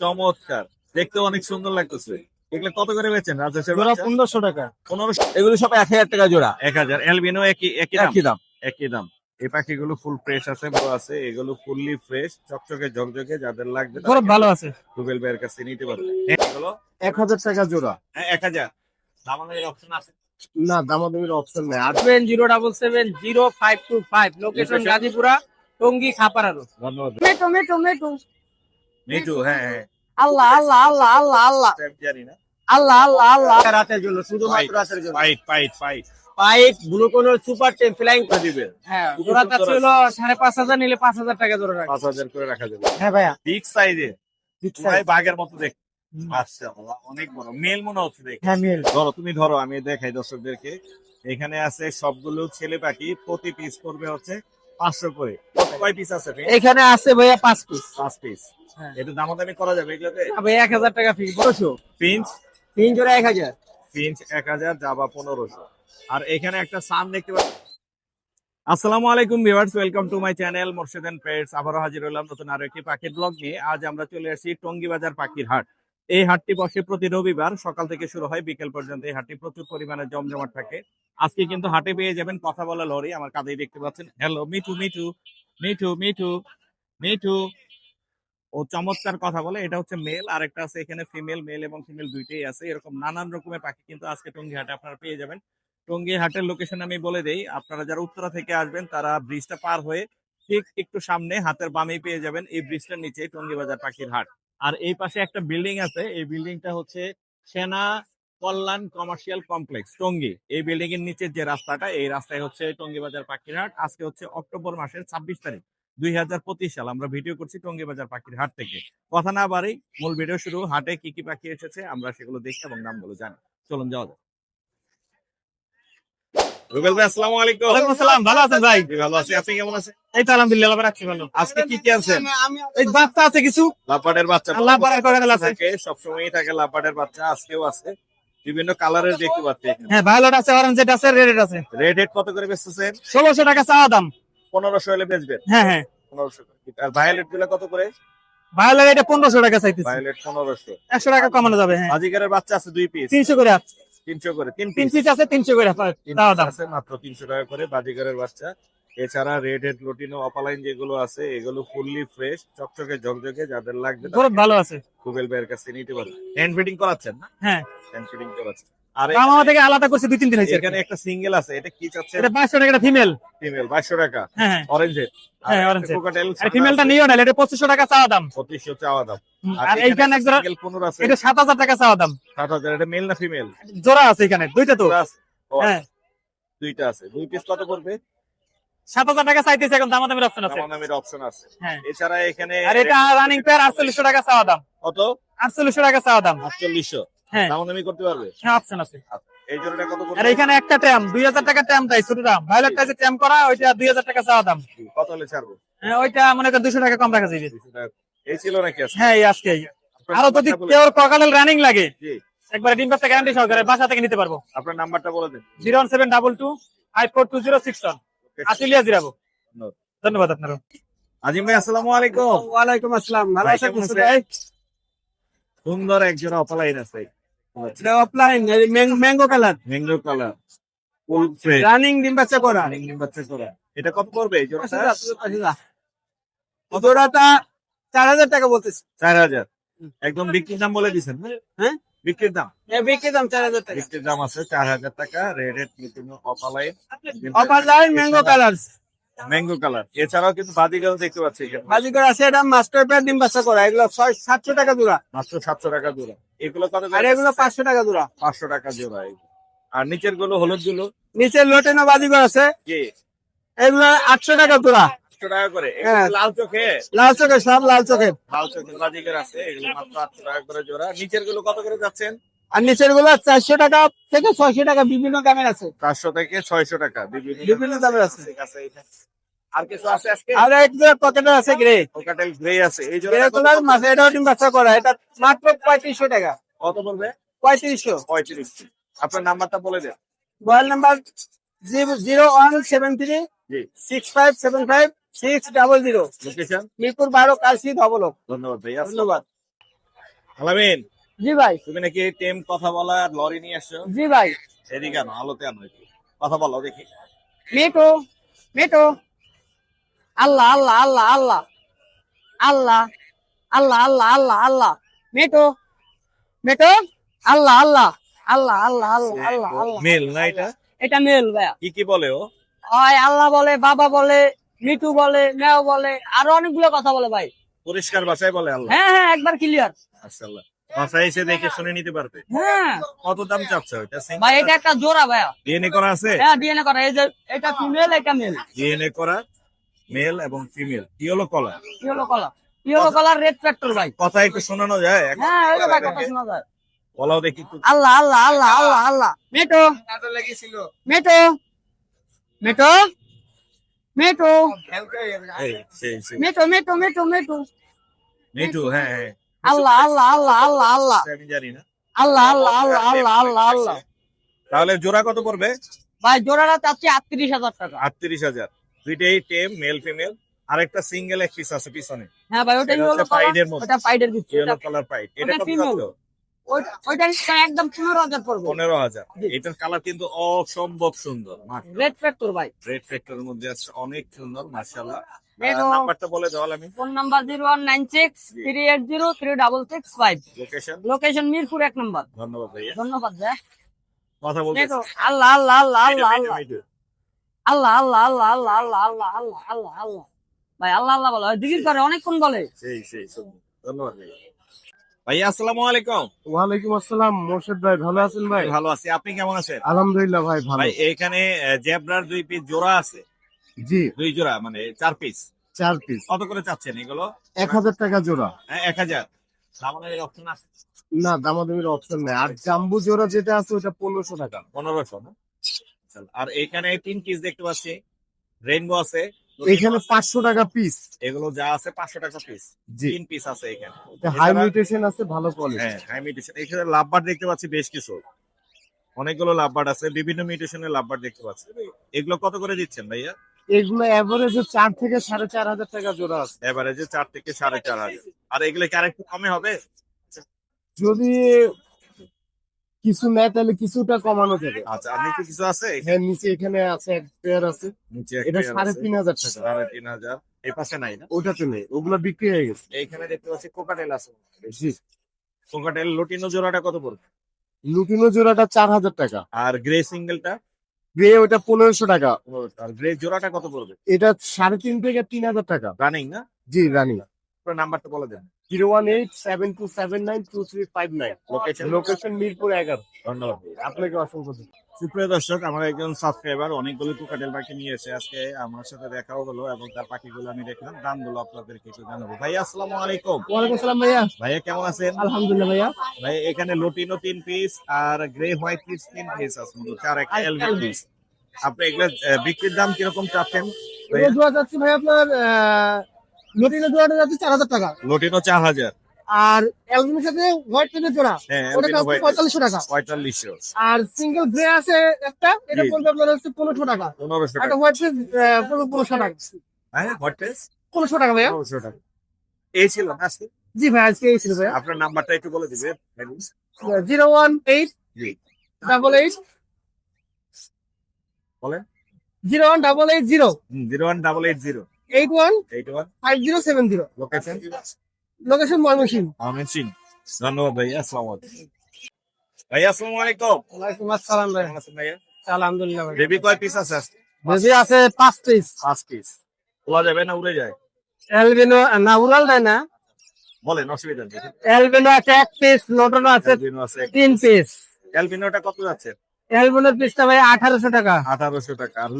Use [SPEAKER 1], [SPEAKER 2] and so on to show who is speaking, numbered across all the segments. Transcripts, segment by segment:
[SPEAKER 1] চমৎকার। দেখতে অনেক সুন্দর লাগতেছে। এগুলো কত করে বেচেন রাজেশের
[SPEAKER 2] জোড়া পনেরোশো টাকা।
[SPEAKER 1] পনেরোশো।
[SPEAKER 3] এগুলো সব এক হাজার টাকা জোড়া।
[SPEAKER 1] এক হাজার। এলবিনো একই একই দাম?
[SPEAKER 3] একই দাম।
[SPEAKER 1] একই দাম। এই পাখিগুলো ফুল ফ্রেশ আছে বড় আছে। এগুলো ফুললি ফ্রেশ চকচকে ঝকঝকে যাদের লাগবে
[SPEAKER 2] খুব ভালো আছে।
[SPEAKER 1] ভাইয়ের কাছে নিতে পারবে। এগুলো?
[SPEAKER 3] এক হাজার টাকা জোড়া।
[SPEAKER 1] হ্যাঁ, এক হাজার। অপশন আছে?
[SPEAKER 3] না দামাদামির অপশন নেই। আর
[SPEAKER 2] seven zero double seven zero five two five location Gazipura Tongi খাপাড়ারো
[SPEAKER 1] ধন্যবাদ।
[SPEAKER 4] মেটু মেটু মেটু
[SPEAKER 1] মিঠু হ্যাঁ হ্যাঁ।
[SPEAKER 4] আল্লাহ আল্লাহ আল্লাহ আল্লাহ। আল্লাহ
[SPEAKER 1] জানি না।
[SPEAKER 4] আল্লাহ আল্লাহ আল্লাহ।
[SPEAKER 3] রাতের জন্য শুধুমাত্র রাতের জন্য।
[SPEAKER 1] Fight fight fight
[SPEAKER 3] pipe blue super ten flying
[SPEAKER 1] করে দিবেন।
[SPEAKER 2] হ্যাঁ ছিল নিলে টাকা
[SPEAKER 1] রাখা যাবে।
[SPEAKER 2] হ্যাঁ ভাইয়া।
[SPEAKER 1] বিগ সাইজে
[SPEAKER 2] Big
[SPEAKER 1] ভাই বাঘের মতো দেখ আচ্ছা অনেক বড়। মেল মনে হচ্ছে দেখ।
[SPEAKER 2] হ্যাঁ মিল
[SPEAKER 1] ধরো তুমি ধরো আমি দেখাই দর্শকদেরকে। এখানে আছে সবগুলো ছেলে পাখি প্রতি পিস করবে হচ্ছে পাঁচশো করে। কয় পিস আছে
[SPEAKER 2] এখানে আছে ভাইয়া পাঁচ পিস
[SPEAKER 1] পাঁচ পিস
[SPEAKER 2] হ্যাঁ।
[SPEAKER 1] এটা দামাদামি করা যাবে এগুলোতে?
[SPEAKER 2] ভাই এক হাজার টাকা বড়শো
[SPEAKER 1] পিঞ্চ
[SPEAKER 3] তিন জোড়া এক হাজার।
[SPEAKER 1] পিঞ্চ এক হাজার জাবা পনেরোশো। আর এখানে একটা দেখতে পাচ্ছি। আসসালামু আলাইকুম viewers welcome to my channel Morshed pets আবারও হাজির হলাম নতুন আরও একটি পাখির ব্লগ নিয়ে। আজ আমরা চলে আসি টঙ্গী বাজার পাখির হাট। এই হাটটি বসে প্রতি রবিবার সকাল থেকে শুরু হয় বিকেল পর্যন্ত এই হাটটি। প্রচুর পরিমাণে জমজমাট থাকে। আজকে কিন্তু হাটে পেয়ে যাবেন কথা বলা লরি। আমার কাঁধেই দেখতে পাচ্ছেন হ্যালো মিঠু মিঠু। মিঠু মিঠু মিঠু। ও চমৎকার কথা বলে, এটা হচ্ছে মেল আর একটা আছে এখানে ফিমেল মেল এবং ফিমেল দুইটাই আছে। এরকম নানান রকমের পাখি কিন্তু আজকে টঙ্গী হাটে আপনারা পেয়ে যাবেন। টঙ্গী হাটের লোকেশন আমি বলে দেই, আপনারা যারা উত্তরা থেকে আসবেন, তারা ব্রিজটা পার হয়ে ঠিক একটু সামনে হাতের বামেই পেয়ে যাবেন এই ব্রিজটার নিচে টঙ্গী বাজার পাখির হাট। আর এই পাশে একটা বিল্ডিং আছে, এই বিল্ডিংটা হচ্ছে সেনা কল্যাণ কমার্শিয়াল কমপ্লেক্স টঙ্গী। এই বিল্ডিং এর নিচের যে রাস্তাটা এই রাস্তায় হচ্ছে টঙ্গী বাজার পাখির হাট আজকে হচ্ছে অক্টোবর মাসের ছাব্বিশ তারিখ দুই হাজার পঁচিশ সাল। আমরা ভিডিও করছি টঙ্গী বাজার পাখির হাট থেকে। কথা না বাড়ি মূল ভিডিও শুরু। হাটে কি কি পাখি এসেছে আমরা সেগুলো দেখি এবং নামগুলো জানি। চলুন যাওয়া যাক। রুবেল ভাই আসসালামু আলাইকুম।
[SPEAKER 2] ওয়ালাইকুম আসসালাম ভালো আছেন ভাই?
[SPEAKER 1] জি, ভালো আছি। আপনি কেমন আছেন?
[SPEAKER 2] এই তো আলহামদুলিল্লাহ ভালো রাখছি ভালো।
[SPEAKER 1] আজকে কি কি আছেন
[SPEAKER 2] এই বাচ্চা আছে কিছু?
[SPEAKER 1] লাপাটের বাচ্চা।
[SPEAKER 2] করে গেল আছে
[SPEAKER 1] থাকে সবসময়ই থাকে লাপাটের বাচ্চা আজকেও আছে। বিভিন্ন কালারের দেখতে পাচ্ছি
[SPEAKER 2] হ্যাঁ ভায়োলেট আছে অরেঞ্জ আছে রেড আছে।
[SPEAKER 1] রেড হেড কত করে বেচতেছেন?
[SPEAKER 2] ষোলোশো টাকা চাওয়া দাম।
[SPEAKER 1] পনেরোশো হলে বেচবেন?
[SPEAKER 2] হ্যাঁ হ্যাঁ।
[SPEAKER 1] পনেরোশো আর ভায়োলেটগুলো কত করে?
[SPEAKER 2] ভায়োলেট এটা পনেরোশো টাকা চাইতেছি।
[SPEAKER 1] ভায়োলেট পনেরোশো।
[SPEAKER 2] একশো টাকা কমানো যাবে হ্যাঁ।
[SPEAKER 1] আজিকারের বাচ্চা আছে দুই পিস
[SPEAKER 2] তিনশো করে আছে।
[SPEAKER 1] তিনশো করে তিন পিস
[SPEAKER 2] আছে তিনশো করে চাওয়া দাম।
[SPEAKER 1] আছে মাত্র তিনশো টাকা করে বাজিগারের বাচ্চা। এছাড়া রেড হেড লোটিনো অপালাইন যেগুলো আছে এগুলো ফুললি ফ্রেশ চকচকে ঝকঝকে যাদের লাগবে
[SPEAKER 2] খুব ভালো আছে।
[SPEAKER 1] গুগল ভাইয়ের কাছে নিতে পারবেন। হ্যান্ড ফিটিং করাচ্ছেন না?
[SPEAKER 2] হ্যাঁ।
[SPEAKER 1] হ্যান্ড ফিটিং করাচ্ছেন। আর
[SPEAKER 2] আমার থেকে আলাদা করছে দুই তিন দিন হয়েছে
[SPEAKER 1] এখানে একটা সিঙ্গেল আছে এটা কি
[SPEAKER 2] এটা টাকা ফিমেল
[SPEAKER 1] ফিমেল বাইশশো টাকা।
[SPEAKER 2] হ্যাঁ হ্যাঁ।
[SPEAKER 1] অরেঞ্জ
[SPEAKER 2] হ্যাঁ।
[SPEAKER 1] কোকাটেল
[SPEAKER 2] আর ফিমেলটা নিও না এটা পঁচিশশো টাকা চাওয়া দাম।
[SPEAKER 1] পঁচিশশো চাওয়া দাম।
[SPEAKER 2] আর এইখানে এক জোড়া
[SPEAKER 1] সিঙ্গেল পনেরো আছে।
[SPEAKER 2] এটা সাত হাজার টাকা চাওয়া দাম।
[SPEAKER 1] সাত হাজার এটা মেল না ফিমেল
[SPEAKER 2] জোড়া আছে এখানে দুইটা তো। হ্যাঁ।
[SPEAKER 1] দুইটা আছে। দুই পিস কত করবে
[SPEAKER 2] সাত হাজার টাকা চাইতেছে এখন দামাদামির অপশন আছে।
[SPEAKER 1] দামাদামির অপশন আছে।
[SPEAKER 2] হ্যাঁ।
[SPEAKER 1] এছাড়া এখানে
[SPEAKER 2] আর এটা রানিং পেয়ার আটচল্লিশশো টাকা চাওয়া দাম।
[SPEAKER 1] কত?
[SPEAKER 2] আটচল্লিশশো টাকা চাওয়া দাম।
[SPEAKER 1] আটচল্লিশশো।
[SPEAKER 2] হ্যাঁ।
[SPEAKER 1] দামাদামি করতে পারবে?
[SPEAKER 2] হ্যাঁ অপশন আছে।
[SPEAKER 1] এই জোড়াটা কত
[SPEAKER 2] আর এখানে একটা ট্যাম দুই হাজার টাকা ট্যাম তাই ছোট দাম ভায়োলেট আছে ট্যাম করা ওইটা দুই হাজার টাকা চাওয়া দাম।
[SPEAKER 1] কত হলে ছাড়বো?
[SPEAKER 2] হ্যাঁ, ওইটা মনে করেন দুশো টাকা কম রাখা যাবে।
[SPEAKER 1] এই ছিল নাকি
[SPEAKER 2] হ্যাঁ এই আজকে। আরও যদি কেউ রানিং লাগে একবারে ডিম গ্যারান্টি সহকারে বাসা থেকে নিতে পারব।
[SPEAKER 1] আপনার নাম্বারটা বলে দেন।
[SPEAKER 2] Zero one seven double two five four two zero six one. Ashulia Zirabo.
[SPEAKER 1] ধন্যবাদ।
[SPEAKER 2] ধন্যবাদ আপনারও।
[SPEAKER 1] আজিম ভাই আসসালামু আলাইকুম।
[SPEAKER 3] ওয়ালাইকুম আসসালাম। ভালো আছেন ভাই?
[SPEAKER 1] সুন্দর একজন অপালাইন আছে।
[SPEAKER 3] এটা offline mango colour.
[SPEAKER 1] Mango colour.
[SPEAKER 3] Running ডিম বাচ্চা করা।
[SPEAKER 1] রানিং বাচ্চা করা। এটা কত পড়বে? এই জোড়াটা?
[SPEAKER 3] জোড়াটা চার হাজার টাকা বলতেছি।
[SPEAKER 1] চার হাজার। একদম বিক্রির দাম বলে দিছেন
[SPEAKER 3] হ্যাঁ?
[SPEAKER 1] বিক্রির দাম?
[SPEAKER 3] এ বিক্রি দাম চার হাজার টাকা।
[SPEAKER 1] বিক্রির দাম আছে চার হাজার টাকা red red opaline
[SPEAKER 3] offline mango colour
[SPEAKER 1] mango colour এছাড়াও কিন্তু বাদিগাও দেখতে পাচ্ছি এখানে।
[SPEAKER 3] বাজি আছে এটা মাস্টার পেয়ার ডিম বাচ্চা করা। এগুলো ছয় সাতশো টাকা জোড়া।
[SPEAKER 1] মাত্র সাতশো টাকা জোড়া। এগুলো কত
[SPEAKER 3] আর এগুলো পাঁচশো টাকা জোড়া।
[SPEAKER 1] পাঁচশো টাকা জোড়া। আর নিচেরগুলো হলুদগুলো
[SPEAKER 3] নিচে লোটেনো বাজিগর আছে? এগুলো আটশো টাকা জোড়া।
[SPEAKER 1] আটশো টাকা করে।
[SPEAKER 3] হ্যাঁ।
[SPEAKER 1] লাল চোখে।
[SPEAKER 3] লাল চোখের সব লাল চোখের
[SPEAKER 1] লাল চোখের বাজিগার আছে এগুলো মাত্র আটশো টাকা করে জোড়া। নিচেরগুলো কত করে যাচ্ছেন?
[SPEAKER 3] আর নিচেরগুলো চারশো টাকা থেকে ছয়শো টাকা বিভিন্ন দামের আছে।
[SPEAKER 1] চারশো থেকে ছয়শো টাকা বিভিন্ন
[SPEAKER 3] বিভিন্ন দামের আছে।
[SPEAKER 1] ঠিক আছে আর কিছু আছে আজকে?
[SPEAKER 3] আর এক জোড়া আছে গ্রে
[SPEAKER 1] কোকাটেল গ্রে আছে। এই
[SPEAKER 3] গ্রে কালার মাঝে এটাও ডিম বাচ্চা করা এটা মাত্র পঁয়ত্রিশশো টাকা।
[SPEAKER 1] কত বলবে
[SPEAKER 3] পঁয়ত্রিশশো।
[SPEAKER 1] পঁয়ত্রিশ আপনার নাম্বারটা বলে দেন।
[SPEAKER 3] Mobile number zero one seven three
[SPEAKER 1] জি।
[SPEAKER 3] Six five seven five six double zero
[SPEAKER 1] location
[SPEAKER 3] Mirpur বারো কাশি ধবলক।
[SPEAKER 1] ধন্যবাদ ভাইয়া।
[SPEAKER 3] ধন্যবাদ।
[SPEAKER 1] আলামিন।
[SPEAKER 5] জি ভাই।
[SPEAKER 1] তুমি নাকি টেম কথা বলা আর লরি নিয়ে আসছো?
[SPEAKER 5] জি ভাই।
[SPEAKER 1] এদিকে আনো আলোতে আনো কথা বলো দেখি।
[SPEAKER 5] মেটো মেটো আল্লাহ আল্লাহ আল্লাহ আল্লাহ। আল্লাহ আল্লাহ আল্লাহ আল্লাহ আল্লাহ। মেটো মেটো আল্লাহ আল্লাহ আল্লাহ আল্লাহ আল্লাহ আল্লাহ আল্লাহ।
[SPEAKER 1] মেল না এটা?
[SPEAKER 5] এটা মেল ভাইয়া।
[SPEAKER 1] কি কি বলে ও?
[SPEAKER 5] আল্লাহ বলে বাবা বলে মিটু বলে মেও বলে আরও অনেকগুলো কথা বলে ভাই।
[SPEAKER 1] পরিষ্কার ভাষায় বলে আল্লাহ।
[SPEAKER 5] হ্যাঁ হ্যাঁ একবার ক্লিয়ার
[SPEAKER 1] মাশাআল্লাহ। বাসায় এসে দেখে শুনে নিতে পারবে।
[SPEAKER 5] হ্যাঁ।
[SPEAKER 1] কত দাম চাচ্ছে ওইটা?
[SPEAKER 5] ভাই এটা একটা জোড়া
[SPEAKER 1] ডিএনএ করা আছে?
[SPEAKER 5] হ্যাঁ ডিএনএ করা। এই যে এটা ফিমেল এটা মেল
[SPEAKER 1] ডিএনএ করা মেল এবং female
[SPEAKER 5] yellow colour yellow colour red factor ভাই।
[SPEAKER 1] কথা একটু শোনানো যায়? এক-
[SPEAKER 5] হ্যাঁ ওই ভাই কথা শোনা যায়।
[SPEAKER 1] বলাও দেখি
[SPEAKER 5] আল্লাহ আল্লাহ আল্লাহ আল্লাহ আল্লাহ। মেটো মেটো মেটো মেটো
[SPEAKER 1] সেই।
[SPEAKER 5] মেটো মেটো মেটো মেটো
[SPEAKER 1] হ্যাঁ হ্যাঁ
[SPEAKER 5] আল্লাহ আল্লাহ আল্লাহ আল্লাহ আল্লাহ
[SPEAKER 1] আমি জানি না
[SPEAKER 5] আল্লাহ আল্লাহ আল্লাহ আল্লাহ আল্লাহ আল্লাহ
[SPEAKER 1] তাহলে জোড়া কত পড়বে?
[SPEAKER 5] ভাই জোড়াটা চাচ্ছি আটত্রিশ হাজার টাকা।
[SPEAKER 1] আটত্রিশ হাজার। দুইটাই টেম মেল ফিমেল আরেকটা সিঙ্গেল এক পিস আছে পিছনে।
[SPEAKER 5] হ্যাঁ ভাই ওটা ইয়েলো
[SPEAKER 1] পাইডের মধ্যে।
[SPEAKER 5] ওটা পাইডের
[SPEAKER 1] কালার পাইট এটা কত
[SPEAKER 5] female।
[SPEAKER 1] যাচ্ছে
[SPEAKER 5] ওইটা ওইটা একদম পনেরো হাজার পড়বে।
[SPEAKER 1] পনেরো হাজার। এটার কালার কিন্তু অসম্ভব সুন্দর
[SPEAKER 5] রেড ফ্যাক্টর ভাই।
[SPEAKER 1] রেড ফ্যাক্টরের মধ্যে আছে অনেক সুন্দর মার্শাল্লাহ লোকেশন
[SPEAKER 5] মিরপুর এক নম্বর।
[SPEAKER 1] ধন্যবাদ ভাইয়া।
[SPEAKER 5] ধন্যবাদ ভাই
[SPEAKER 1] কথা বলতে
[SPEAKER 5] দেখো আল্লাহ আল্লাহ আল্লাহ আল্লাহ আল্লাহ। আল্লাহ আল্লাহ আল্লাহ আল্লাহ আল্লাহ আল্লাহ আল্লাহ আল্লাহ আল্লাহ। ভাই আল্লাহ আল্লাহ বলে দিদির করে অনেকক্ষণ বলে।
[SPEAKER 1] ধন্যবাদ ভাইয়া আসসালামু আলাইকুম।
[SPEAKER 3] ওয়ালাইকুম আসসালাম মোর্শেদ ভাই ভালো আছেন ভাই?
[SPEAKER 1] ভালো আছি। আপনি কেমন আছেন?
[SPEAKER 3] আলহামদুলিল্লাহ ভাই ভালো
[SPEAKER 1] ভাই এখানে জেব্রার দুই পিস জোড়া আছে।
[SPEAKER 3] জি।
[SPEAKER 1] দুই জোড়া মানে চার পিস
[SPEAKER 3] চার পিস
[SPEAKER 1] কত করে চাচ্ছেন এগুলো?
[SPEAKER 3] এক হাজার টাকা জোড়া।
[SPEAKER 1] হ্যাঁ, এক হাজার। দামানের অপশন আছে?
[SPEAKER 3] না দামাদামির অপশন নেই। আর জাম্বু জোড়া যেটা আছে ওটা পনেরোশো টাকা।
[SPEAKER 1] পনেরোশো না? আর এখানে তিন পিস দেখতে পাচ্ছি। রেইনবো আছে।
[SPEAKER 3] এখানে পাঁচশো টাকা পিস
[SPEAKER 1] এগুলো যা আছে পাঁচশো টাকা পিস তিন পিস আছে এখানে।
[SPEAKER 3] হাই মিউটেশন আছে ভালো কোয়ালিটি
[SPEAKER 1] হ্যাঁ হাই মিউটেশন এখানে লাভবার দেখতে পাচ্ছি বেশ কিছু। অনেকগুলো লাভবার আছে বিভিন্ন মিউটেশনের লাভবার দেখতে পাচ্ছি। এগুলো কত করে দিচ্ছেন ভাইয়া?
[SPEAKER 3] এগুলো এভারেজে চার থেকে সাড়ে চার হাজার টাকা জোড়া আছে।
[SPEAKER 1] এভারেজে চার থেকে সাড়ে চার হাজার। আর এগুলো কি আরেকটু কমে হবে?
[SPEAKER 3] যদি কিছু নেয় তাহলে কিছুটা কমানো যাবে।
[SPEAKER 1] আচ্ছা আর নিচে কিছু আছে?
[SPEAKER 3] হ্যাঁ নিচে এখানে আছে এক পেয়ার আছে।
[SPEAKER 1] নিচে
[SPEAKER 3] এটা সাড়ে তিন হাজার টাকা।
[SPEAKER 1] সাড়ে তিন হাজার। এই পাশে নাই না?
[SPEAKER 3] ওটাতে নেই ওগুলো বিক্রি হয়ে গেছে।
[SPEAKER 1] এইখানে দেখতে পাচ্ছি কোকাটেল আছে।
[SPEAKER 3] জি।
[SPEAKER 1] কোকাটেল লটিনো জোড়াটা কত পড়বে?
[SPEAKER 3] লুটিনো জোড়াটা চার হাজার টাকা।
[SPEAKER 1] আর গ্রে সিঙ্গেলটা
[SPEAKER 3] গ্রে ওটা পনেরোশো টাকা।
[SPEAKER 1] আর গ্রে জোড়াটা কত পড়বে?
[SPEAKER 3] এটা সাড়ে তিন থেকে তিন হাজার টাকা।
[SPEAKER 1] রানিং না?
[SPEAKER 3] জি রানি
[SPEAKER 1] আপনার নাম্বারটা বলে দেন।
[SPEAKER 3] Zero one eight seven two seven nine two three five nine.
[SPEAKER 1] Location
[SPEAKER 3] location Mirpur এগারো।
[SPEAKER 1] ধন্যবাদ।
[SPEAKER 3] আপনাকে অসংখ্য।
[SPEAKER 1] সুপ্রিয় দর্শক আমার একজন সাবস্ক্রাইবার অনেকগুলো কোকাটেল পাখি নিয়ে এসে আজকে আমার সাথে দেখাও হলো এবং তার পাখিগুলো আমি দেখলাম। দামগুলো আপনাদেরকে একটু জানাব। ভাই আসসালামু আলাইকুম।
[SPEAKER 3] ওয়ালাইকুম আসসালাম ভাইয়া।
[SPEAKER 1] ভাইয়া কেমন আছেন?
[SPEAKER 3] আলহামদুলিল্লাহ ভাইয়া।
[SPEAKER 1] ভাই এখানে লটিনো তিন পিস আর গ্রে হোয়াইট পিস তিন পিস আছে মূলত, চার একটা এলবি পিস আপনি এগুলো বিক্রির দাম কীরকম চাচ্ছেন?
[SPEAKER 3] জোড়া যাচ্ছে ভাই আপনার লটিনো জোড়াটা যাচ্ছে চার হাজার টাকা।
[SPEAKER 1] লটিনো চার হাজার।
[SPEAKER 3] আর অ্যালবামের সাথে হোয়াইট পেনের জোড়া
[SPEAKER 1] হ্যাঁ
[SPEAKER 3] ওটা যাচ্ছে পঁয়তাল্লিশশো টাকা।
[SPEAKER 1] পঁয়তাল্লিশশো।
[SPEAKER 3] আর সিঙ্গেল গ্রে আছে একটা এটা। পড়বে আপনার হচ্ছে পনেরোশো টাকা।
[SPEAKER 1] পনেরোশো
[SPEAKER 3] একটা হোয়াইট পেন পনেরোশো টাকা।
[SPEAKER 1] হ্যাঁ হোয়াট পিস
[SPEAKER 3] পনেরোশো টাকা ভাইয়া।
[SPEAKER 1] পনেরোশো টাকা। এই ছিল আজকে?
[SPEAKER 3] জি ভাই আজকে এই ছিল ভাইয়া।
[SPEAKER 1] আপনার নাম্বারটা একটু বলে দিবে
[SPEAKER 3] zero one eight double eight
[SPEAKER 1] বলেন।
[SPEAKER 3] Zero one double eight zero.
[SPEAKER 1] Zero one double eight zero.
[SPEAKER 3] Eight one
[SPEAKER 1] eight one
[SPEAKER 3] five zero seven zero
[SPEAKER 1] location
[SPEAKER 3] location
[SPEAKER 1] ধন্যবাদ ভাই আসসালামু আলাইকুম ভাই আসসালামু আলাইকুম
[SPEAKER 3] ওয়ালাইকুম আসসালাম ভাই
[SPEAKER 1] ভাইয়া
[SPEAKER 3] আলহামদুলিল্লাহ
[SPEAKER 1] বেবি কয় পিস আছে?
[SPEAKER 3] বেবি আছে পাঁচ পিস
[SPEAKER 1] পাঁচ পিস খোলা যাবে না উড়ে যায়
[SPEAKER 3] এলবিনো না উড়াল দেয় না
[SPEAKER 1] বলেন অসুবিধা নেই
[SPEAKER 3] এলবিনো আছে এক পিস লোটনো আছে তিন পিস
[SPEAKER 1] অ্যালবিনোটা কত যাচ্ছে?
[SPEAKER 3] পিসটা ভাই আঠারোশো টাকা।
[SPEAKER 1] আঠারোশো টাকা। আর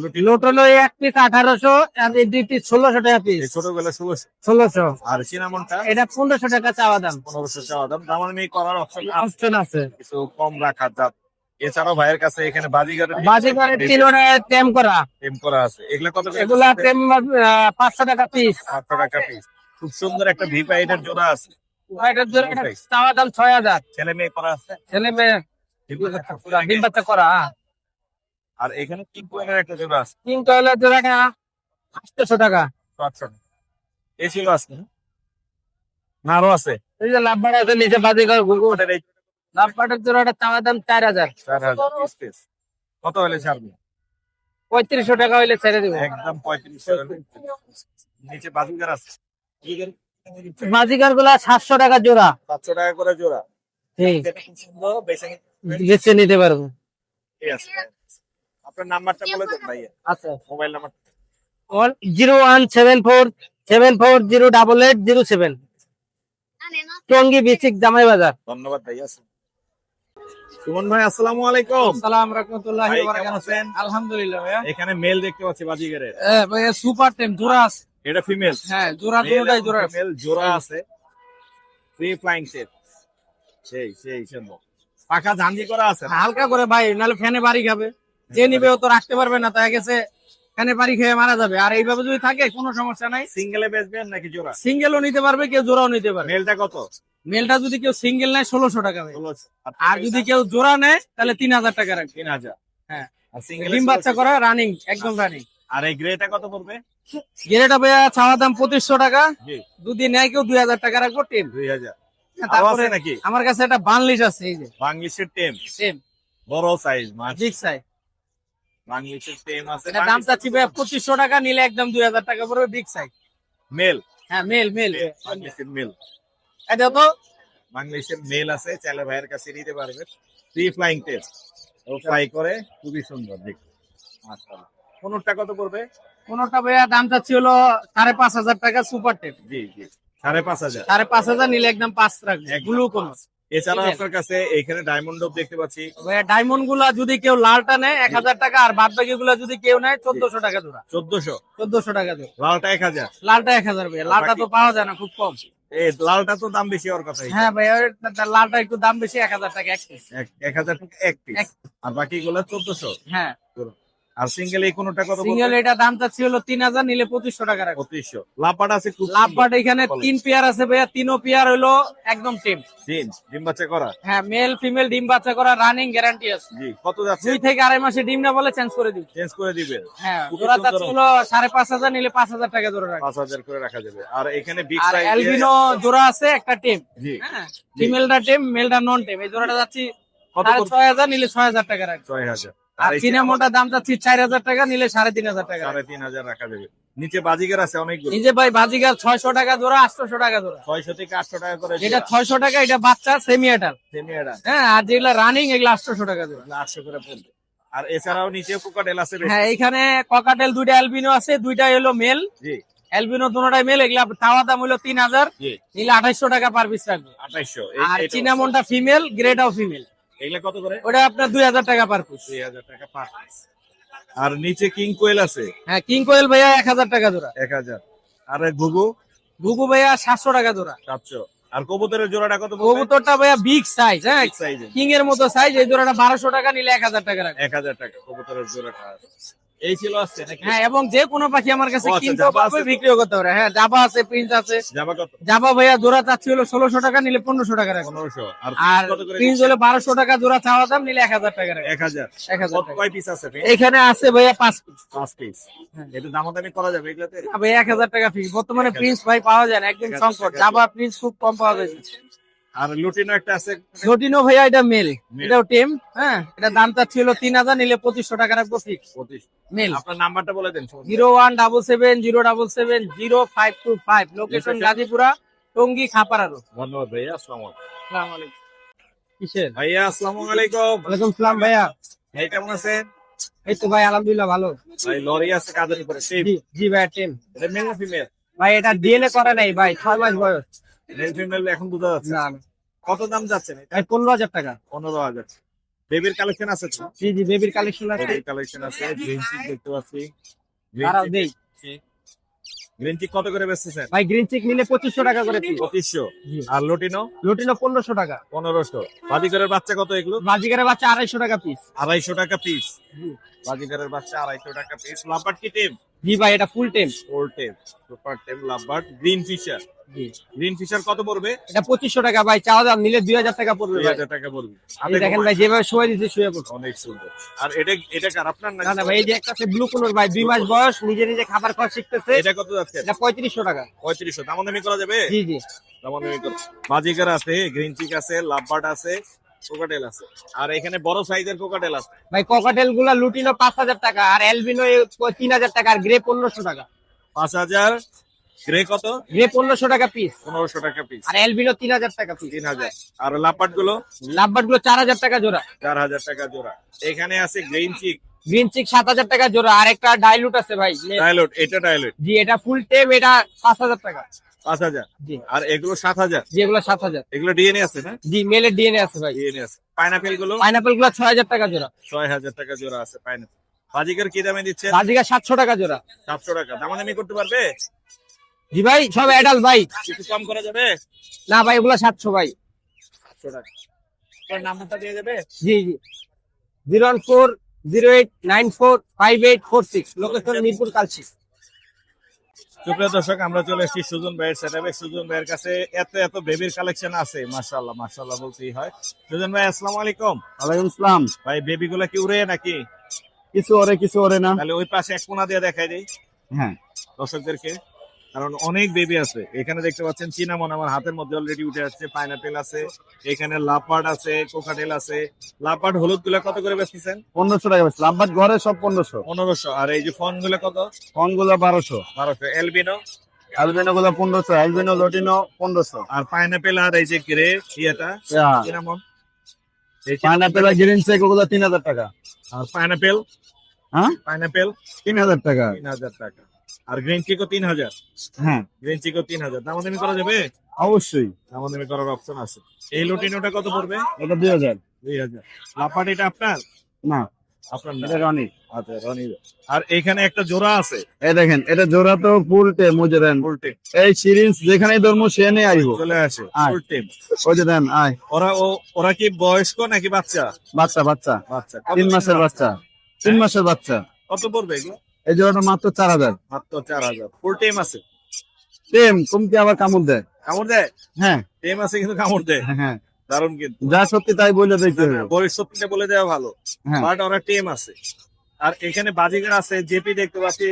[SPEAKER 3] এক পিস আঠারোশো আর দুই পিস ষোলোশো টাকা পিস
[SPEAKER 1] এই ছোটগুলো ষোলোশো।
[SPEAKER 3] ষোলোশো।
[SPEAKER 1] আর সিনামনটা
[SPEAKER 3] এটা পনেরোশো টাকা চাওয়া দাম।
[SPEAKER 1] পনেরোশো চাওয়া দাম। দাম আমি করার অপশন
[SPEAKER 3] আছে।
[SPEAKER 1] কিছু কম রাখা যাত এছাড়াও ভাইয়ের কাছে এখানে বাজিগারের
[SPEAKER 3] করে তিনোটা টেম করা।
[SPEAKER 1] টেম করা আছে। এগুলো কত
[SPEAKER 3] এগুলা? টেম টাকা পিস
[SPEAKER 1] টাকা পিস খুব সুন্দর একটা ভিপা এটার জোড়া আছে।
[SPEAKER 3] এটার এটা চাওয়া দাম ছয় হাজার।
[SPEAKER 1] ছেলে মেয়ে করা আছে?
[SPEAKER 3] ছেলে মেয়ে ডিম বাচ্চা করা।
[SPEAKER 1] আর এখানে তিন পয়েন্টের একটা জোড়া আছে।
[SPEAKER 3] তিন টয়লেট জোড়াটা আটশোশো টাকা।
[SPEAKER 1] আটশো এই ছিল আজকে। না আছে।
[SPEAKER 5] এই যে লাভবার আছে নিচে বাজিকার ঘুঘু।
[SPEAKER 1] ওটার
[SPEAKER 5] জোড়াটা চাওয়া দাম চার হাজার।
[SPEAKER 1] চার হাজার piece piece। কত হলে ছাড়বে?
[SPEAKER 5] পঁয়ত্রিশশো টাকা হইলে ছেড়ে দেবো।
[SPEAKER 1] একদম পঁয়ত্রিশ নিচে বাজুগার আছে।
[SPEAKER 5] বাজিকারগুলা? সাতশো টাকা জোড়া।
[SPEAKER 1] সাতশো টাকা করে জোড়া।
[SPEAKER 5] ঠিক
[SPEAKER 1] বেছে
[SPEAKER 5] বেছে নিতে পারব।
[SPEAKER 1] ঠিক আছে আপনার নাম্বারটা বলে দেন ভাইয়া।
[SPEAKER 5] আচ্ছা।
[SPEAKER 1] Mobile number
[SPEAKER 5] zero one seven four seven four zero double eight zero seven. Tongi বিচিক জামাই বাজার।
[SPEAKER 1] ধন্যবাদ ভাইয়া। সুমন ভাই আসসালামু আলাইকুম।
[SPEAKER 3] সালাম রহমতুল্লাহ আলহামদুলিল্লাহ ভাইয়া।
[SPEAKER 1] এখানে মেল দেখতে পাচ্ছি বাজিগারের।
[SPEAKER 3] এ, ভাইয়া সুপার টেম জোড়া আছে
[SPEAKER 1] এটা ফিমেল
[SPEAKER 3] হ্যাঁ জোড়া দুটাই জোড়া আছে।
[SPEAKER 1] ফিমেল আছে। ফ্রি ফ্লাইং সেট সেই সেই সুন্দর পাকা ঝাঞ্জি করা আছে
[SPEAKER 3] হালকা করে ভাই নাহলে ফ্যানে বাড়ি খাবে। যে নিবে ও তো রাখতে পারবে না তাই গেছে ফ্যানে বাড়ি খেয়ে মারা যাবে। আর এইভাবে যদি থাকে কোনো সমস্যা নাই।
[SPEAKER 1] সিঙ্গেলে বেচবেন নাকি জোড়া?
[SPEAKER 3] সিঙ্গেলও নিতে পারবে কেউ জোড়াও নিতে পারবে।
[SPEAKER 1] মেলটা কত?
[SPEAKER 3] মেলটা যদি কেউ সিঙ্গেল নেয় ষোলোশো টাকা আর যদি কেউ জোড়া নেয় তাহলে তিন হাজার টাকা রাখবে।
[SPEAKER 1] তিন হাজার।
[SPEAKER 3] হ্যাঁ। ডিম বাচ্চা করা রানিং একদম রানিং
[SPEAKER 1] আর এই গ্রেটা কত পড়বে?
[SPEAKER 3] গেরেটা ভাইয়া ছাওয়া দাম পঁচিশশো টাকা। যদি নেয় কেউ দুই হাজার টাকা রাখব টেম
[SPEAKER 1] দুই হাজার।
[SPEAKER 3] তারপরে
[SPEAKER 1] নাকি?
[SPEAKER 3] আমার কাছে একটা বানলিশ আছে এই যে।
[SPEAKER 1] বাংলিশের টেম?
[SPEAKER 3] টেম।
[SPEAKER 1] বড় সাইজ মাছ।
[SPEAKER 3] বিগ সাইজ
[SPEAKER 1] বাংলিশের টেম আছে
[SPEAKER 3] এটা দাম চাচ্ছি ভাইয়া পঁচিশশো টাকা নিলে একদম দুই হাজার টাকা পড়বে বিগ সাইজ
[SPEAKER 1] মেল।
[SPEAKER 3] হ্যাঁ মেল মেল।
[SPEAKER 1] বাংলিশের মেল।
[SPEAKER 3] এটা তো।
[SPEAKER 1] বাংলাদেশের মেল আছে চাইলে ভাইয়ের কাছে নিতে পারবে। ফ্রি ফ্লাইং টেস্ট ও ফ্লাই করে খুবই সুন্দর দেখতে মাশাআল্লাহ। কোনটা কত পড়বে?
[SPEAKER 3] কোনটা ভাইয়া দাম চাচ্ছি হলো সাড়ে পাঁচ হাজার টাকা সুপার টেপ
[SPEAKER 1] জি জি। সাড়ে পাঁচ হাজার।
[SPEAKER 3] সাড়ে পাঁচ হাজার নিলে একদম পাঁচ রাখবে ব্লু কোন
[SPEAKER 1] এছাড়া আপনার কাছে এখানে ডায়মন্ড দেখতে পাচ্ছি।
[SPEAKER 3] ভাইয়া ডায়মন্ডগুলা যদি কেউ লালটা নেয় এক হাজার টাকা আর বাদ বাকি গুলা যদি কেউ নেয় চোদ্দশো টাকা জোড়া।
[SPEAKER 1] চোদ্দশো?
[SPEAKER 3] চোদ্দশো টাকা জোড়া।
[SPEAKER 1] লালটা এক হাজার।
[SPEAKER 3] লালটা এক হাজার ভাইয়া। লালটা তো পাওয়া যায় না খুব কম।
[SPEAKER 1] লালটা তো দাম বেশি হওয়ার কথা
[SPEAKER 3] হ্যাঁ ভাইয়া লালটা একটু দাম বেশি এক হাজার টাকা এক
[SPEAKER 1] হাজার টাকা এক পিস আর বাকি গুলো চোদ্দশো?
[SPEAKER 3] হ্যাঁ।
[SPEAKER 1] আর সিঙ্গেল এই কোনটা কত
[SPEAKER 3] সিঙ্গেল এটা দাম চাচ্ছি হলো তিন হাজার নিলে পঁচিশশো টাকা
[SPEAKER 1] পঁচিশশো। লাভপাট আছে
[SPEAKER 3] এখানে তিন পেয়ার আছে ভাইয়া তিনও পেয়ার হলো একদম টিম
[SPEAKER 1] দিন ডিম বাচ্চা করা?
[SPEAKER 3] হ্যাঁ মেল ফিমেল ডিম বাচ্চা করা রানিং গ্যারান্টি আছে।
[SPEAKER 1] জি কত যাচ্ছে?
[SPEAKER 3] দুই থেকে আড়াই মাসে ডিম না বলে চেঞ্জ করে
[SPEAKER 1] চেঞ্জ করে দিবেন।
[SPEAKER 3] হ্যাঁ। চাচ্ছি হলো সাড়ে পাঁচ হাজার নিলে পাঁচ হাজার টাকা জোড়া রাখব।
[SPEAKER 1] পাঁচ হাজার করে রাখা যাবে। আর এখানে বিগ সাইজ
[SPEAKER 3] জোড়া আছে একটা টিম
[SPEAKER 1] জি।
[SPEAKER 3] হ্যাঁ ফিমেলটা টিম মেলটা নন টিম এই জোড়াটা যাচ্ছি
[SPEAKER 1] কত?
[SPEAKER 3] ছয় হাজার নিলে ছয় হাজার টাকা রাখব।
[SPEAKER 1] ছয় হাজার।
[SPEAKER 3] আর দাম চাচ্ছি চার হাজার টাকা নিলে সাড়ে তিন হাজার টাকা। রাখব।
[SPEAKER 1] সাড়ে তিন হাজার রাখা যাবে নিচে বাজিগার আছে অনেকগুলো।
[SPEAKER 3] নিজে ভাই বাজিগার ছয়শো টাকা জোড়া আটশো টাকা জোড়া
[SPEAKER 1] ছয়শো থেকে আটশো টাকা করে
[SPEAKER 3] যেটা ছয়শো টাকা এটা বাচ্চা সেমি এটার
[SPEAKER 1] সেমি এটা
[SPEAKER 3] হ্যাঁ আর যেগুলা রানিং এগুলো আটশো টাকা জোড়া
[SPEAKER 1] আটশো করে পড়বে। আর এছাড়াও নিচে কোকাটেল আছে
[SPEAKER 3] হ্যাঁ এখানে ককাটেল দুইটা অ্যালবিনো আছে দুইটা হলো মেল
[SPEAKER 1] জি।
[SPEAKER 3] অ্যালবিনো দুটাই মেল এগুলা চাওয়া দাম হলো তিন হাজার। নিলে আঠাইশো টাকা পার পিস রাখবে
[SPEAKER 1] আঠাইশো
[SPEAKER 3] আর চিনামনটা ফিমেল গ্রেটাও ফিমেল
[SPEAKER 1] এগুলা কত করে?
[SPEAKER 3] ওটা আপনার দুই হাজার টাকা পার পিস
[SPEAKER 1] দুই হাজার টাকা পার। আর নিচে কিং কোয়েল আছে?
[SPEAKER 3] হ্যাঁ কিং কোয়েল ভাইয়া এক হাজার টাকা জোড়া।
[SPEAKER 1] এক হাজার। আর ঘুঘু?
[SPEAKER 3] ঘুঘু ভাইয়া সাতশো টাকা জোড়া।
[SPEAKER 1] সাতশো। আর কবুতরের জোড়াটা কত
[SPEAKER 3] কবুতরটা ভাইয়া বিগ সাইজ হ্যাঁ?
[SPEAKER 1] সাইজে
[SPEAKER 3] কিং এর। মতো সাইজ এই জোড়াটা বারোশো টাকা নিলে এক হাজার টাকা
[SPEAKER 1] এক হাজার টাকা কবুতরের জোড়াটা এই ছিল নাকি?
[SPEAKER 3] হ্যাঁ এবং যে কোনো পাখি আমার কাছে
[SPEAKER 1] আচ্ছা,
[SPEAKER 3] কিনতেও
[SPEAKER 1] জাবা
[SPEAKER 3] পারবে? বিক্রিও করতে পারে। হ্যাঁ জাবা আছে প্রিন্স আছে।
[SPEAKER 1] জামা কত?
[SPEAKER 3] জাবা ভাইয়া জোড়া চাচ্ছি হলো ষোলোশো টাকা নিলে পনেরোশো টাকা রাখবে।
[SPEAKER 1] আর
[SPEAKER 3] প্রিন্স হলে বারোশো টাকা জোড়া চাওয়া দাম নিলে এক হাজার টাকা রাখবে।
[SPEAKER 1] কয় পিস আছে
[SPEAKER 3] এখানে আছে ভাইয়া পাঁচ পিস
[SPEAKER 1] পাঁচ পিস। এটা দামাদামি করা যাবে এগুলাতে?
[SPEAKER 3] ভাই এক হাজার টাকা ফিস বর্তমানে প্রিন্স ভাই পাওয়া যায় না একদম সংকট জাবা প্রিন্স খুব কম পাওয়া যায়।
[SPEAKER 1] আর লুটিনো একটা আছে।
[SPEAKER 3] জটিনো ভাইয়া এটা মেল। এটাও টেম হ্যাঁ? এটা দাম চাচ্ছি হলো তিন হাজার নিলে পঁচিশশো টাকা রাখব ফিক্স মেল।
[SPEAKER 1] আপনার নাম্বারটা বলে দেন
[SPEAKER 3] zero one double seven zero double seven zero five two five. Location Gazipura Tongi খাপাড়ারো
[SPEAKER 1] ধন্যবাদ ভাইয়া আসসালামু আলাইকুম।
[SPEAKER 3] কিসের?
[SPEAKER 1] ভাইয়া আসসালামু আলাইকুম।
[SPEAKER 3] ওয়ালাইকুম সালাম ভাইয়া।
[SPEAKER 1] ভাই কেমন আছেন?
[SPEAKER 3] এই তো ভাই আলহামদুলিল্লাহ ভালো।
[SPEAKER 1] ভাই লরি আছে কাদের উপরে?
[SPEAKER 3] জি ভাই টেম।
[SPEAKER 1] এটা মেল না ফিমেল
[SPEAKER 3] ভাই এটা ডিএনএ করে নাই ভাই ছয় মাস বয়স।
[SPEAKER 1] এখন বোঝা যাচ্ছে।
[SPEAKER 3] না
[SPEAKER 1] কত দাম
[SPEAKER 3] ভাই? পনেরো হাজার টাকা।
[SPEAKER 1] পনেরো হাজার বেবির কালেকশন আছে তো?
[SPEAKER 3] জি জি বেবির কালেকশন আছে।
[SPEAKER 1] বেবির কালেকশন আছে। গ্রিন চিক দেখতে পাচ্ছি।
[SPEAKER 3] তারাও দেই
[SPEAKER 1] গ্রিন চিক কত করে বেচতেছেন?
[SPEAKER 3] ভাই গ্রিন চিক নিলে পঁচিশশো টাকা করে পিস
[SPEAKER 1] পঁচিশশো।
[SPEAKER 3] জি।
[SPEAKER 1] আর লটিনো?
[SPEAKER 3] লুটিনো পনেরোশো টাকা।
[SPEAKER 1] পনেরোশো। বাজিকারের বাচ্চা কত এগুলো?
[SPEAKER 3] বাজিকারের বাচ্চা আড়াইশো টাকা পিস
[SPEAKER 1] আড়াইশো টাকা পিস বাজিকারের বাচ্চা আড়াইশো টাকা পিস লাভবার্ড কি টেম?
[SPEAKER 3] জি ভাই এটা ফুল টেম।
[SPEAKER 1] Four tame. Super tame lovebird green fischer. Green fischer কত পড়বে?
[SPEAKER 5] এটা পঁচিশশো টাকা ভাই চাওয়া দাম নিলে দুই হাজার টাকা পড়বে
[SPEAKER 1] দুই হাজার টাকা পড়বে। হাতে
[SPEAKER 5] দেখেন ভাই যেভাবে শুয়ে দিচ্ছে শুয়ে পড়ছে
[SPEAKER 1] অনেক সুন্দর। আর এটা এটা কার আপনার
[SPEAKER 5] না না ভাই এই যে একটা আছে ব্লু কোনোর ভাই দুই মাস বয়স নিজে নিজে খাবার খাওয়া শিখতেছে।
[SPEAKER 1] এটা কত যাচ্ছে?
[SPEAKER 5] এটা পঁয়ত্রিশশো টাকা।
[SPEAKER 1] পঁয়ত্রিশশো। দামাদামি করা যাবে?
[SPEAKER 5] জি জি।
[SPEAKER 1] দামাদামি করা বাজিকার আছে গ্রিন চিক আছে লাভবার্ড আছে কোকাটেল আছে। আর এখানে বড় সাইজের কোকাটেল আছে।
[SPEAKER 5] ভাই ককাটেলগুলা লুটিনো পাঁচ হাজার টাকা আর এলবিনো তিন হাজার টাকা আর গ্রে পনেরোশো টাকা।
[SPEAKER 1] পাঁচ হাজার গ্রে কত?
[SPEAKER 5] গ্রে পনেরোশো টাকা পিস
[SPEAKER 1] পনেরোশো টাকা পিস
[SPEAKER 5] আর এলবিনো তিন হাজার টাকা পিস
[SPEAKER 1] তিন হাজার। আর
[SPEAKER 5] লাভবার্ডগুলো লাভবার্ডগুলো চার হাজার টাকা জোড়া।
[SPEAKER 1] চার হাজার টাকা জোড়া। এখানে আছে গ্রিন চিক
[SPEAKER 5] গ্রিন চিক সাত হাজার টাকা জোড়া। আর একটা ডাইলুট আছে ভাই।
[SPEAKER 1] ডায়লট এটা ডায়লট
[SPEAKER 5] জি এটা ফুল টেম এটা পাঁচ হাজার টাকা।
[SPEAKER 1] পাঁচ হাজার।
[SPEAKER 5] জি।
[SPEAKER 1] আর এগুলো সাত হাজার?
[SPEAKER 5] যেগুলো সাত হাজার।
[SPEAKER 1] এগুলো ডিএনএ আছে না?
[SPEAKER 5] জি মেলের ডিএনএ আছে ভাই।
[SPEAKER 1] ডিএনএ আছে
[SPEAKER 5] পাইনাপেলগুলো পাইনাপেলগুলো ছয় হাজার টাকা জোড়া।
[SPEAKER 1] ছয় হাজার টাকা জোড়া আছে পাইনাপেল বাজিকার কি দামে দিচ্ছে
[SPEAKER 5] রাজিকা সাতশো টাকা জোড়া।
[SPEAKER 1] সাতশো টাকা। দামাদামি করতে পারবে?
[SPEAKER 5] জি ভাই সব অ্যাডাল্ট ভাই।
[SPEAKER 1] কিছু কম করা যাবে?
[SPEAKER 5] না ভাই এগুলো সাতশো ভাই।
[SPEAKER 1] সাতশো টাকা। নাম্বারটা দিয়ে দেবে?
[SPEAKER 5] জি জি। Zero one four zero eight nine four five eight four six. Location Mirpur Kalshi.
[SPEAKER 1] সুপ্রিয় দর্শক আমরা চলে এসেছি সুজন ভাইয়ের সেটাপে সুজন ভাইয়ের কাছে এত এত বেবির কালেকশন আছে। মাশাআল্লাহ মাশাআল্লাহ বলতেই হয়। সুজন ভাই আসসালামু আলাইকুম।
[SPEAKER 6] ওয়ালাইকুম আসসালাম।
[SPEAKER 1] ভাই বেবি গুলা কি উড়ে নাকি?
[SPEAKER 6] কিছু ওরে কিছু ওরে না।
[SPEAKER 1] তাহলে ওই পাশে এক কোনা দিয়ে দেখাই দেই।
[SPEAKER 6] হ্যাঁ।
[SPEAKER 1] দর্শকদেরকে। কারণ অনেক বেবি আছে। এখানে দেখতে পাচ্ছেন চিনামন আমার হাতের মধ্যে অলরেডি উঠে আসছে পাইনাপেল আছে এখানে লাপাট আছে কোকাটেল আছে। লাপার্ড হলুদগুলা কত করে বেচতেছেন?
[SPEAKER 6] পনেরোশো টাকা বেশি লাভবাট ঘরে সব পনেরোশো।
[SPEAKER 1] পনেরোশো। আর এই যে ফোনগুলা কত?
[SPEAKER 6] ফোনগুলা বারোশো।
[SPEAKER 1] বারোশো। এলবিনো
[SPEAKER 6] অ্যালবেনো গুলো পনেরোশো। অ্যালবেনো লটিনো পনেরোশো।
[SPEAKER 1] আর পাইনাপেল আর এই যে গ্রে ইয়েটা চিনামন? এই
[SPEAKER 6] পাইনাপেল আর গ্রিন চেক ওগুলো তিন হাজার টাকা।
[SPEAKER 1] আর পাইনাপেল
[SPEAKER 6] হ্যাঁ?
[SPEAKER 1] পাইনাপেল
[SPEAKER 6] তিন হাজার টাকা।
[SPEAKER 1] তিন হাজার টাকা। আর গ্রিন চিকো তিন হাজার
[SPEAKER 6] হ্যাঁ।
[SPEAKER 1] গ্রিন চিকো তিন হাজার দামাদামি করা যাবে?
[SPEAKER 6] অবশ্যই।
[SPEAKER 1] দামাদামি করার অপশন আছে। এই লুটিনোটা কত পড়বে?
[SPEAKER 6] এটা দুই হাজার।
[SPEAKER 1] দুই হাজার। আপনার?
[SPEAKER 6] না।
[SPEAKER 1] আপনার না।
[SPEAKER 6] রনি
[SPEAKER 1] আচ্ছা রনি আর এখানে একটা জোড়া আছে।
[SPEAKER 6] এই দেখেন এটা জোড়া তো ফুল দেন। এই সিরিজ যেখানে ধর্ম সে নিয়ে আইব।
[SPEAKER 1] চলে আসে।
[SPEAKER 6] আয়।
[SPEAKER 1] ফুল টিম
[SPEAKER 6] ওই যে দেন আয়।
[SPEAKER 1] ওরা ওরা কি বয়স্ক নাকি বাচ্চা?
[SPEAKER 6] বাচ্চা বাচ্চা।
[SPEAKER 1] বাচ্চা।
[SPEAKER 6] তিন মাসের বাচ্চা? তিন মাসের বাচ্চা।
[SPEAKER 1] কত পড়বে এগুলো?
[SPEAKER 6] এই জোড়াটা মাত্র চার হাজার।
[SPEAKER 1] মাত্র চার হাজার। ফুল টিম আছে?
[SPEAKER 6] টেম কমতি আবার কামড় দেয়।
[SPEAKER 1] কামড় দেয়?
[SPEAKER 6] হ্যাঁ।
[SPEAKER 1] টিম আছে কিন্তু কামড় দেয়।
[SPEAKER 6] হ্যাঁ
[SPEAKER 1] দারুণ কিন্তু।
[SPEAKER 6] যা সত্যি তাই বলে দেখতে হবে।
[SPEAKER 1] সত্যিটা বলে দেওয়া ভালো।
[SPEAKER 6] হ্যাঁ।
[SPEAKER 1] বাট ওরা টিম আছে। আর এখানে বাজিগার আছে জেপি দেখতে পাচ্ছি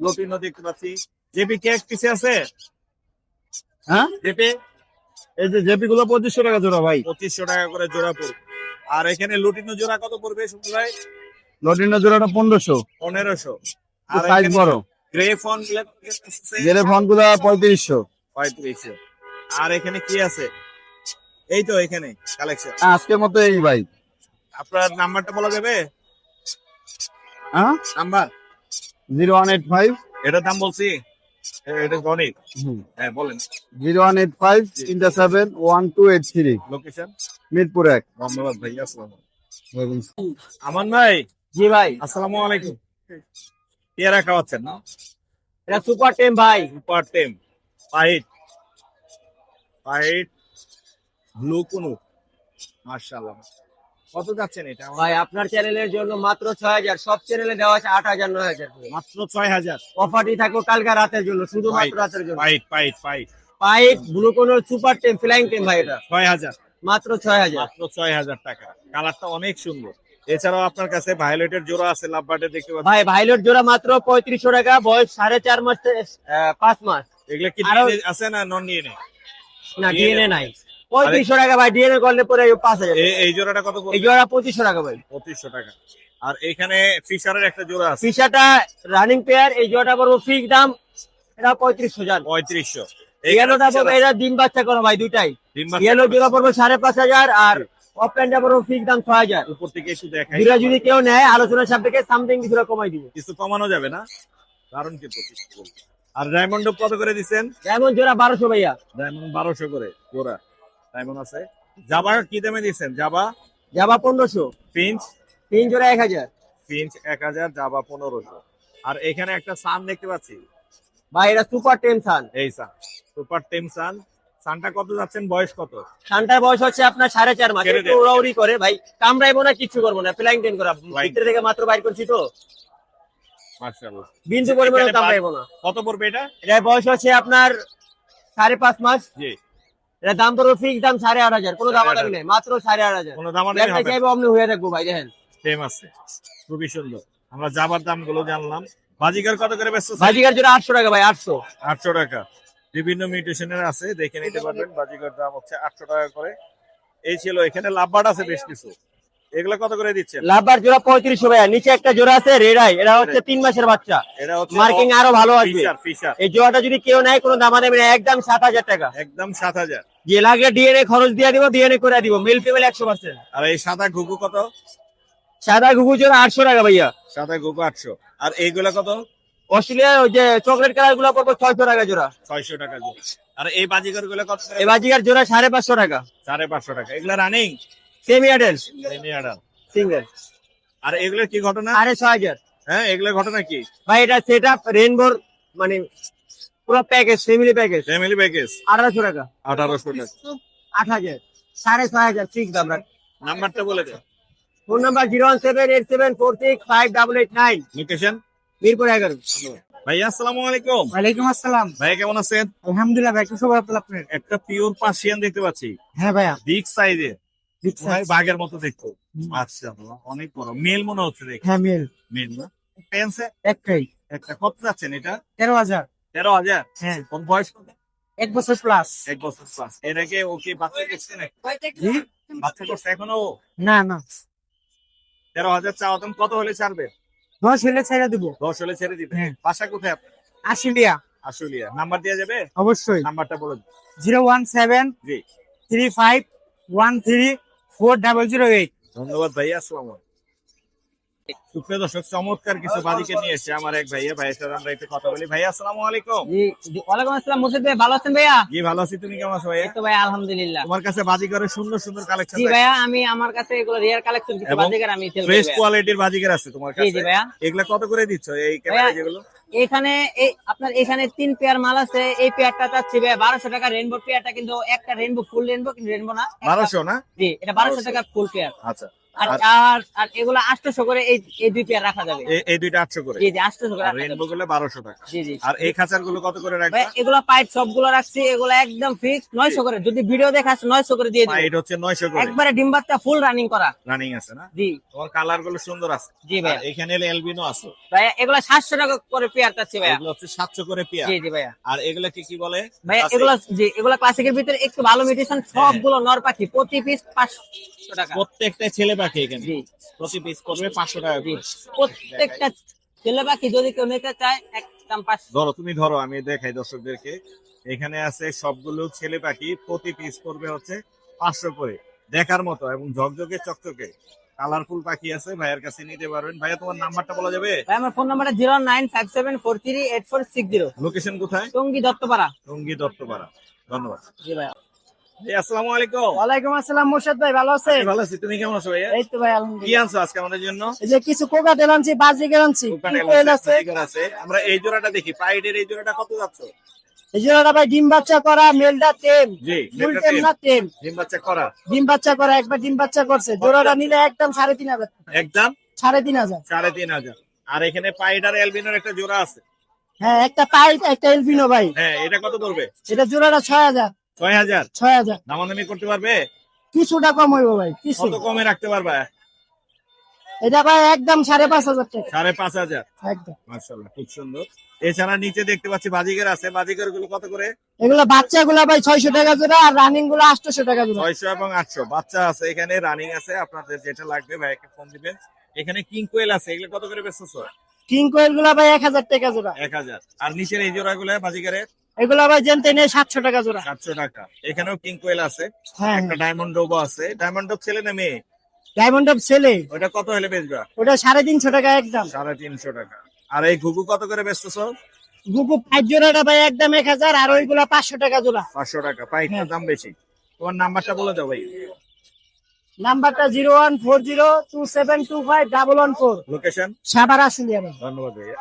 [SPEAKER 1] লতিনো দেখতে পাচ্ছি। জেপি কে এক পিছে আছে?
[SPEAKER 6] হ্যাঁ?
[SPEAKER 1] জেপি?
[SPEAKER 6] এই যে জেপি গুলো পঁচিশশো টাকা জোড়া ভাই।
[SPEAKER 1] পঁচিশশো টাকা করে জোড়া পড়বে। আর এখানে লুটিনো জোড়া কত পড়বে শুক্ল ভাই?
[SPEAKER 6] লটিনো জোড়াটা পনেরোশো।
[SPEAKER 1] পনেরোশো।
[SPEAKER 6] সাইজ বড়।
[SPEAKER 1] গ্রে ফোন
[SPEAKER 6] জেলে ফোনগুলা পঁয়ত্রিশশো।
[SPEAKER 1] পঁয়ত্রিশশো। আর এখানে কি আছে? এই তো এখানে কালেকশন
[SPEAKER 6] আজকের মতো এই ভাই।
[SPEAKER 1] আপনার নাম্বারটা বলা যাবে?
[SPEAKER 6] হ্যাঁ?
[SPEAKER 1] Number?
[SPEAKER 6] Zero one eight five.
[SPEAKER 1] এটার দাম বলছি। এটা হ্যাঁ বলেন।
[SPEAKER 6] জিরো ওয়ান এইট ফাইভ তিনটা seven one two eight three.
[SPEAKER 1] Location
[SPEAKER 6] Mirpur এক।
[SPEAKER 1] ধন্যবাদ ভাই আসসালাম আমান ভাই।
[SPEAKER 5] জি ভাই।
[SPEAKER 1] আসসালামু আলাইকুম। পেয়ারা খাওয়াচ্ছেন না?
[SPEAKER 5] এটা সুপার টেম ভাই।
[SPEAKER 1] সুপার টেম। পাইট পাইট ব্লু কুনু। মার্শাল্লাহ কত যাচ্ছেন এটা?
[SPEAKER 5] ভাই আপনার চ্যানেলের জন্য মাত্র ছয় হাজার। সব চ্যানেলে দেওয়া আছে আট হাজার নয় হাজার
[SPEAKER 1] মাত্র ছয় হাজার।
[SPEAKER 5] অফারটি থাকবে কালকে রাতের জন্য শুধুমাত্র রাতের জন্য।
[SPEAKER 1] Fight fight fight
[SPEAKER 5] pipe blue কোনো সুপার টেম ফ্লাইং টেম ভাই এটা।
[SPEAKER 1] ছয় হাজার।
[SPEAKER 5] মাত্র ছয় হাজার।
[SPEAKER 1] মাত্র ছয় হাজার টাকা। কালারটা অনেক সুন্দর। এছাড়াও আপনার কাছে ভায়োলেটের জোড়া আছে লাভবার্ডে দেখতে পাচ্ছেন।
[SPEAKER 5] ভাই ভাইলট জোড়া মাত্র পঁয়ত্রিশশো টাকা বয়স সাড়ে চার মাস পাঁচ মাস।
[SPEAKER 1] এগুলো কি আছে না নন ডিএনএ
[SPEAKER 5] না ডিএনএ নাই। পঁয়ত্রিশশো টাকা ভাই ডিএনএ করলে পরে পাঁচ হাজার।
[SPEAKER 1] এই জোড়াটা কত
[SPEAKER 5] এই জোড়া পঁচিশশো টাকা ভাই।
[SPEAKER 1] পঁচিশশো টাকা। আর এখানে ফিশারের একটা জোড়া আছে।
[SPEAKER 5] ফিশাটা রানিং পেয়ার এই জোড়াটা পড়ব ফিক্স দাম এটা পঁয়ত্রিশশো জান।
[SPEAKER 1] পঁয়ত্রিশশো।
[SPEAKER 5] ইয়েলোটা পড়বে এটা ডিম বাচ্চা করো ভাই দুইটাই। ইয়েলো জোড়া পড়বে সাড়ে পাঁচ হাজার আর ফিক্স দাম ছয় হাজার।
[SPEAKER 1] উপর থেকে একটু দেখাই।
[SPEAKER 5] দুটা যদি কেউ নেয় আলোচনার সাপেক্ষে সামথিং কিছুটা কমাই দিব।
[SPEAKER 1] কিছু কমানো যাবে না। বলব। আর ডায়মন্ড কত করে দিচ্ছেন?
[SPEAKER 5] জোড়া বারোশো ভাইয়া।
[SPEAKER 1] ডায়মন্ড বারোশো করে জোড়া। ডায়মন্ড আছে। জাবা কি দামে দিচ্ছেন? জাবা
[SPEAKER 5] পনেরোশো।
[SPEAKER 1] পিঞ্চ
[SPEAKER 5] তিন জোড়া এক হাজার।
[SPEAKER 1] পিঞ্চ এক হাজার জাবা পনেরোশো। আর এখানে একটা সান দেখতে পাচ্ছি।
[SPEAKER 5] ভাই এটা সুপার টেম সান
[SPEAKER 1] এই সান সুপার টেম সান সানটা কত যাচ্ছেন? বয়স কত?
[SPEAKER 5] সানটার বয়স হচ্ছে আপনার সাড়ে চার মাস। একটু উড়াউড়ি করে ভাই কামড়াইবো না কিচ্ছু করব না ফ্লাইং টেন করা ভিতরে থেকে মাত্র বাইর করছি তো। বিন্দু পরিমাণে কামড়াইবো না।
[SPEAKER 1] কত পড়বে এটা?
[SPEAKER 5] এটার বয়স হচ্ছে আপনার সাড়ে পাঁচ মাস।
[SPEAKER 1] জি।
[SPEAKER 5] এটা দাম তো ফিক্স দাম সাড়ে আট হাজার। কোনো দাম
[SPEAKER 1] সাড়ে আট
[SPEAKER 5] দামি নেই মাত্র সাড়ে আট হাজার।
[SPEAKER 1] কোনো দামাদামি
[SPEAKER 5] একটা
[SPEAKER 1] হবে না।
[SPEAKER 5] হয়ে থাকব ভাই দেখেন।
[SPEAKER 1] সেম আছে। খুবই সুন্দর। আমরা যাবার দামগুলো জানলাম। বাজিকার কত করে ব্যস্ত
[SPEAKER 5] ভাজিকার জন্য আটশো টাকা ভাই আটশো।
[SPEAKER 1] আটশো টাকা। বিভিন্ন মিউটেশনের আছে দেখে নিতে পারবেন। বাজিকার দাম হচ্ছে আটশো টাকা করে। এই ছিল এখানে লাভবার্ড আছে বেশ কিছু। এগুলো কত করে দিচ্ছেন?
[SPEAKER 5] লাভবার জোড়া পঁয়ত্রিশশো ভাইয়া নিচে একটা জোড়া আছে রেডাই এটা হচ্ছে তিন মাসের বাচ্চা।
[SPEAKER 1] এটা হচ্ছে
[SPEAKER 5] মার্কিং আরও ভালো
[SPEAKER 1] ফিশার
[SPEAKER 5] এই জোড়াটা যদি কেউ নেয় কোনো দামা দেবে একদম সাত হাজার টাকা।
[SPEAKER 1] একদম সাত হাজার।
[SPEAKER 5] যে লাগে ডিএনএ খরচ দিয়ে দিব ডিএনএ করে দিব মিল ফিমেল একশো পার্সেন্ট
[SPEAKER 1] আর এই সাদা ঘুঘু কত?
[SPEAKER 5] সাদা ঘুঘু জোড়া আটশো টাকা ভাইয়া।
[SPEAKER 1] সাদা ঘুঘু আটশো। আর এইগুলা কত?
[SPEAKER 5] অস্ট্রেলিয়া ওই যে চকলেট কালারগুলো পড়ব ছয়শো টাকা জোড়া।
[SPEAKER 1] ছয়শো টাকা জোড়া। আর এই বাজিকারগুলো কত?
[SPEAKER 5] এই বাজিকার জোড়া সাড়ে পাঁচশো টাকা।
[SPEAKER 1] সাড়ে পাঁচশো টাকা। এগুলা রানিং
[SPEAKER 5] সেমি অ্যাডেলস সিঙ্গেল
[SPEAKER 1] আর এগুলোর কি ঘটনা?
[SPEAKER 5] সাড়ে ছয় হাজার।
[SPEAKER 1] হ্যাঁ এগুলোর ঘটনা কি?
[SPEAKER 5] ভাই এটা সেট আপ রেনবোর মানে পুরো package family package
[SPEAKER 1] family package
[SPEAKER 5] আঠারোশো টাকা।
[SPEAKER 1] আঠারোশো টাকা।
[SPEAKER 5] আট হাজার। সাড়ে ছয় হাজার ফিক্স দাম
[SPEAKER 1] নাম্বারটা বলে দেন
[SPEAKER 5] phone number zero one seven eight seven four six five double eight nine
[SPEAKER 1] location
[SPEAKER 5] Mirpur এগারো।
[SPEAKER 1] ভাইয়া আসসালামু আলাইকুম।
[SPEAKER 7] ওয়ালাইকুম আসসালাম।
[SPEAKER 1] ভাইয়া কেমন আছেন?
[SPEAKER 7] আলহামদুলিল্লাহ ভাই কি খবর আপনার।
[SPEAKER 1] একটা পিওর পার্সিয়ান দেখতে পাচ্ছি।
[SPEAKER 7] হ্যাঁ ভাইয়া।
[SPEAKER 1] বিগ সাইজের। বাঘের মতো দেখতে। আচ্ছা অনেক বড়। মেল মনে হচ্ছে দেখে।
[SPEAKER 7] হ্যাঁ মেল।
[SPEAKER 1] মেল না? পেন্সে
[SPEAKER 7] একটাই।
[SPEAKER 1] একটা কত যাচ্ছেন এটা?
[SPEAKER 7] তেরো হাজার।
[SPEAKER 1] তেরো হাজার?
[SPEAKER 7] হ্যাঁ।
[SPEAKER 1] কোন বয়স কত?
[SPEAKER 7] এক বছর প্লাস
[SPEAKER 1] এক বছর প্লাস এটাকে ওকে বাচ্চা নাকি? বাচ্চা করছে এখনও
[SPEAKER 7] না না।
[SPEAKER 1] তেরো হাজার চাওয়া কত হলে ছাড়বে?
[SPEAKER 7] দশ হলে ছেড়ে দিব।
[SPEAKER 1] দশ হলে ছেড়ে দিবে
[SPEAKER 7] হ্যাঁ।
[SPEAKER 1] বাসা কোথায়?
[SPEAKER 7] আশুলিয়া।
[SPEAKER 1] আশুলিয়া। নাম্বার দেওয়া যাবে?
[SPEAKER 7] অবশ্যই।
[SPEAKER 1] নাম্বারটা বলে।
[SPEAKER 7] Zero one seven three five one three four double zero eight.
[SPEAKER 1] ধন্যবাদ ভাইয়া আসসালাম সুপ্রিয় দর্শক চমৎকার কিছু বাদিকে নিয়ে এসেছে আমার এক ভাইয়া। ভাইয়ের সাথে আমরা একটু কথা বলি। ভাইয়া আসসালামু আলাইকুম।
[SPEAKER 5] ওয়ালাইকুম আসসালাম মুর্শিদ ভাই ভালো আছেন ভাইয়া?
[SPEAKER 1] জি ভালো আছি। তুমি কেমন আছো ভাইয়া?
[SPEAKER 5] তো ভাই আলহামদুলিল্লাহ।
[SPEAKER 1] তোমার কাছে বাজিগরের সুন্দর সুন্দর কালেকশন
[SPEAKER 5] জি ভাইয়া আমি আমার কাছে এগুলো রিয়ার কালেকশন কিছু বাজিকার আমি sell করি
[SPEAKER 1] ফ্রেশ কোয়ালিটির বাজিগর আছে তোমার কাছে
[SPEAKER 5] জি ভাইয়া।
[SPEAKER 1] এগুলা কত করে দিচ্ছ এই ক্যামেরা যেগুলো?
[SPEAKER 5] এখানে এই আপনার এখানে তিন পেয়ার মাল আছে। এই পেয়ারটা চাচ্ছি ভাই বারোশো টাকা রেনবো পেয়ারটা কিন্তু একটা রেনবো ফুল রেনবো কিন্তু রেনবো না
[SPEAKER 1] বারোশো না?
[SPEAKER 5] জি এটা বারোশো টাকা ফুল পেয়ার
[SPEAKER 1] আচ্ছা।
[SPEAKER 5] আর
[SPEAKER 1] আর-
[SPEAKER 5] আর আর এগুলো আটশোশো করে এই এই দুই পেয়ার রাখা যাবে।
[SPEAKER 1] এই দুইটা আটশো করে?
[SPEAKER 5] জি জি আটশোশো করে রাখা
[SPEAKER 1] গুলো বারোশো টাকা।
[SPEAKER 5] জি জি।
[SPEAKER 1] আর এই খাঁচারগুলো কত করে
[SPEAKER 5] ভাই এগুলো পাইপ সবগুলো রাখছি এগুলো একদম ফিক্স নয়শো করে। যদি ভিডিও দেখাস নয়শো করে দিয়ে দিবে।
[SPEAKER 1] এটা হচ্ছে নয়শো করে।
[SPEAKER 5] একবারে ডিম বাচ্চা ফুল রানিং করা।
[SPEAKER 1] রানিং আছে না?
[SPEAKER 5] জি।
[SPEAKER 1] তোমার কালারগুলো সুন্দর আছে।
[SPEAKER 5] জি ভাই
[SPEAKER 1] এখানে এলবিনো আছে।
[SPEAKER 5] ভাই এগুলো সাতশো টাকা করে পেয়ার
[SPEAKER 1] এগুলো হচ্ছে সাতশো করে পেয়ার
[SPEAKER 5] জি জি ভাইয়া।
[SPEAKER 1] আর এগুলো কি কি বলে?
[SPEAKER 5] এগুলো জি এগুলো ক্লাসিকের ভিতরে একটু ভালো মিউটেশন সবগুলো নর পাখি প্রতি পিস পাঁচশো টাকা।
[SPEAKER 1] প্রত্যেকটা ছেলে পাখি এখানে। প্রতি পিস করবে পাঁচশো টাকা।
[SPEAKER 5] প্রত্যেকটা ছেলে পাখি যদি কেউ নিতে চায় একদম পাঁচশো
[SPEAKER 1] ধরো তুমি ধরো আমি দেখাই দর্শকদেরকে। এখানে আছে সবগুলো ছেলে পাখি প্রতি পিস করবে হচ্ছে পাঁচশো করে। দেখার মতো এবং ঝকঝকে চকচকে। কালারফুল পাখি আছে ভাইয়ের কাছে নিতে পারবেন। ভাইয়া তোমার নাম্বারটা বলা যাবে?
[SPEAKER 5] ভাই আমার ফোন নাম্বারটা zero nine five seven four three eight four six zero.
[SPEAKER 1] Location কোথায়?
[SPEAKER 5] টঙ্গি দত্তপাড়া।
[SPEAKER 1] টঙ্গী দত্তপাড়া। ধন্যবাদ।
[SPEAKER 5] জি ভাইয়া।
[SPEAKER 1] আসসালামু আলাইকুম।
[SPEAKER 7] ওয়ালাইকুম আসসালাম মোর্শেদ ভাই ভালো আছে
[SPEAKER 1] ভালো আছি তুমি কেমন আছো ভাইয়া?
[SPEAKER 7] এই তো ভাই
[SPEAKER 1] কি আনছো আজকে আমাদের জন্য?
[SPEAKER 7] এই যে কিছু কোকা আনছি বাজিকের আনছি। আছে
[SPEAKER 1] আমরা এই জোড়াটা দেখি। পাইডের এই জোড়াটা কত যাচ্ছে?
[SPEAKER 7] এই জোড়াটা ভাই ডিম বাচ্চা করা মেলটা টেম ফুল টেম
[SPEAKER 1] টেম।
[SPEAKER 7] না টেম
[SPEAKER 1] ডিম বাচ্চা করা।
[SPEAKER 7] ডিম বাচ্চা করা একবার ডিম বাচ্চা করছে। জোড়াটা নিলে একদম সাড়ে তিন হাজার।
[SPEAKER 1] একদম?
[SPEAKER 7] সাড়ে তিন হাজার।
[SPEAKER 1] সাড়ে তিন হাজার। আর এখানে পাইডার এলবিনোর একটা জোড়া আছে।
[SPEAKER 7] হ্যাঁ একটা পাইপ একটা এলবিনো ভাই।
[SPEAKER 1] হ্যাঁ এটা কত পড়বে
[SPEAKER 7] এটা জোড়াটা ছয় হাজার।
[SPEAKER 1] ছয় হাজার?
[SPEAKER 7] ছয় হাজার।
[SPEAKER 1] দামাদামি করতে পারবে?
[SPEAKER 7] কিছুটা কম হইব ভাই কিছু
[SPEAKER 1] কত কমে রাখতে পারবে?
[SPEAKER 7] এটা ভাই একদম সাড়ে পাঁচ হাজার টাকা।
[SPEAKER 1] সাড়ে পাঁচ হাজার?
[SPEAKER 7] একদম।
[SPEAKER 1] মার্শাল্লাহ খুব সুন্দর। এছাড়া নিচে দেখতে পাচ্ছি বাজিকের আছে। বাজিকেরগুলো কত করে?
[SPEAKER 7] এগুলো বাচ্চা গুলা ভাই ছয়শো টাকা জোড়া আর রানিংগুলো আটশো টাকা জোড়া।
[SPEAKER 1] ছয়শো এবং আটশো। বাচ্চা আছে এখানে রানিং আছে। আপনাদের যেটা লাগবে ভাইকে ফোন দিবেন। এখানে কিং কোয়েল আছে এগুলো কত করে বেচতেছো?
[SPEAKER 7] কিং কোয়েলগুলা ভাই এক হাজার টাকা জোড়া।
[SPEAKER 1] এক হাজার। আর নিচের এই জোড়া গুলো বাজিকারের
[SPEAKER 7] এগুলা ভাই জেনতে নিয়ে সাতশো টাকা জোড়া।
[SPEAKER 1] সাতশো টাকা। এখানেও কিং কোয়েল আছে।
[SPEAKER 7] হ্যাঁ।
[SPEAKER 1] একটা ডায়মন্ড ডোবো আছে। ডায়মন্ড ডোব ছেলে না মেয়ে?
[SPEAKER 7] ডায়মন্ড ছেলে।
[SPEAKER 1] ওটা কত হলে বেচবা?
[SPEAKER 7] ওটা সাড়ে তিনশো টাকা একদম।
[SPEAKER 1] সাড়ে তিনশো টাকা। আর এই ঘুঘু কত করে বেচতেছো
[SPEAKER 7] গুপু পাঁচ জোড়াটা ভাই একদম এক হাজার আর ওইগুলা পাঁচশো টাকা জোড়া।
[SPEAKER 1] পাঁচশো টাকা। পাইকার দাম বেশি। তোমার নাম্বারটা বলে দাও ভাই।
[SPEAKER 7] নাম্বারটা zero one four zero two seven two five double one four.
[SPEAKER 1] Location
[SPEAKER 7] Savar ভাই।
[SPEAKER 1] ধন্যবাদ ভাইয়া।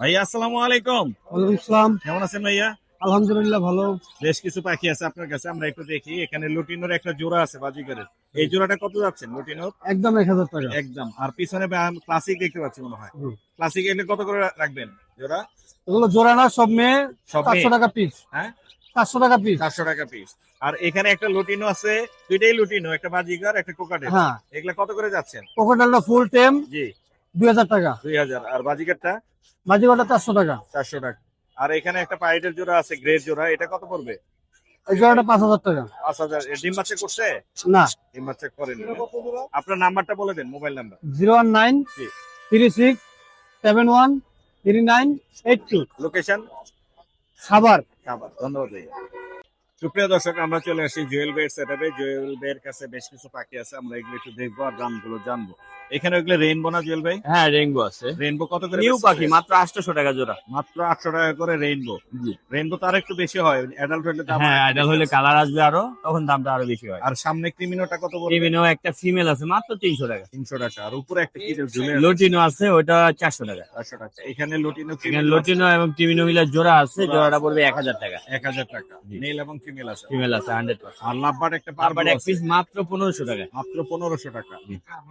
[SPEAKER 1] ভাইয়া আসসালামু আলাইকুম।
[SPEAKER 7] ওয়ালাইকুম আসসালাম।
[SPEAKER 1] কেমন আছেন ভাইয়া?
[SPEAKER 7] আলহামদুলিল্লাহ ভালো।
[SPEAKER 1] বেশ কিছু পাখি আছে আপনার কাছে আমরা একটু দেখি। এখানে লুটিনোর একটা জোড়া আছে বাজিকারের এই জোড়াটা কত যাচ্ছেন লুটিনোর?
[SPEAKER 7] একদম এক হাজার টাকা।
[SPEAKER 1] একদম। আর পিছনে ক্লাসিক দেখতে পাচ্ছি মনে হয়। ক্লাসিক এগুলো কত করে রাখবেন জোড়া?
[SPEAKER 7] এগুলো জোড়া না সব মেয়ে চারশো? টাকা পিস
[SPEAKER 1] হ্যাঁ?
[SPEAKER 3] চারশো টাকা পিস
[SPEAKER 1] চারশো টাকা পিস আর এখানে একটা লুটিনো আছে দুইটাই লুটিনো একটা বাজিগার একটা কোকাটেল।
[SPEAKER 3] হ্যাঁ।
[SPEAKER 1] এগুলা কত করে যাচ্ছেন?
[SPEAKER 3] কোকোটালটা ফুল টেম
[SPEAKER 1] জি।
[SPEAKER 3] দুই হাজার টাকা।
[SPEAKER 1] দুই হাজার। আর বাজিগারটা?
[SPEAKER 3] মাঝিবাটা চারশো টাকা।
[SPEAKER 1] চারশো টাকা। আর এখানে একটা পাইটের জোড়া আছে গ্রেড জোড়া এটা কত পড়বে?
[SPEAKER 3] এই জোড়াটা পাঁচ হাজার টাকা।
[SPEAKER 1] পাঁচ হাজার। ডিম বাচ্চা করছে?
[SPEAKER 3] না।
[SPEAKER 1] ডিম বাচ্চা করেনি আপনার নাম্বারটা বলে দেন mobile number.
[SPEAKER 3] Zero one nine. Three six seven one three nine eight two.
[SPEAKER 1] Location?
[SPEAKER 3] Savar
[SPEAKER 1] খাবার ধন্যবাদ। সুপ্রিয় দর্শক আমরা চলে আসি জুয়েল বের সেটআপে জুয়েল বের কাছে বেশ কিছু পাখি আছে আমরা এগুলো একটু দেখব আর দামগুলো জানব। এখানে ওগুলো রেইনবো না জুয়েল ভাই?
[SPEAKER 8] হ্যাঁ রেইনবো আছে।
[SPEAKER 1] রেইনবো কত করে
[SPEAKER 8] নিউ পাখি মাত্র আটশো টাকা জোড়া।
[SPEAKER 1] মাত্র আটশো টাকা করে রেইনবো রেইনবো তো আর একটু বেশি হয় অ্যাডাল্ট হলে দাম
[SPEAKER 8] হ্যাঁ হলে
[SPEAKER 1] আছে।
[SPEAKER 8] কালার আসবে আরও তখন দামটা আরও বেশি হয়।
[SPEAKER 1] আর সামনে ক্রিমিনোটা কত বলবে
[SPEAKER 8] টিভিনো একটা ফিমেল আছে মাত্র তিনশো টাকা।
[SPEAKER 1] তিনশো টাকা। আর উপরে একটা কি ঝুলে
[SPEAKER 8] লটিনো আছে ওটা চারশো টাকা।
[SPEAKER 1] চারশো টাকা। এখানে লুটিনো
[SPEAKER 8] এখানে লটিনো এবং মিলার জোড়া আছে জোড়াটা পড়বে এক হাজার টাকা।
[SPEAKER 1] এক হাজার টাকা। মেল এবং ফিমেল আছে।
[SPEAKER 8] ফিমেল আছে হান্ড্রেড পার্সেন্ট
[SPEAKER 1] আর লাভবার একটা পারবার
[SPEAKER 8] এক পিস মাত্র টাকা।
[SPEAKER 1] মাত্র পনেরোশো টাকা।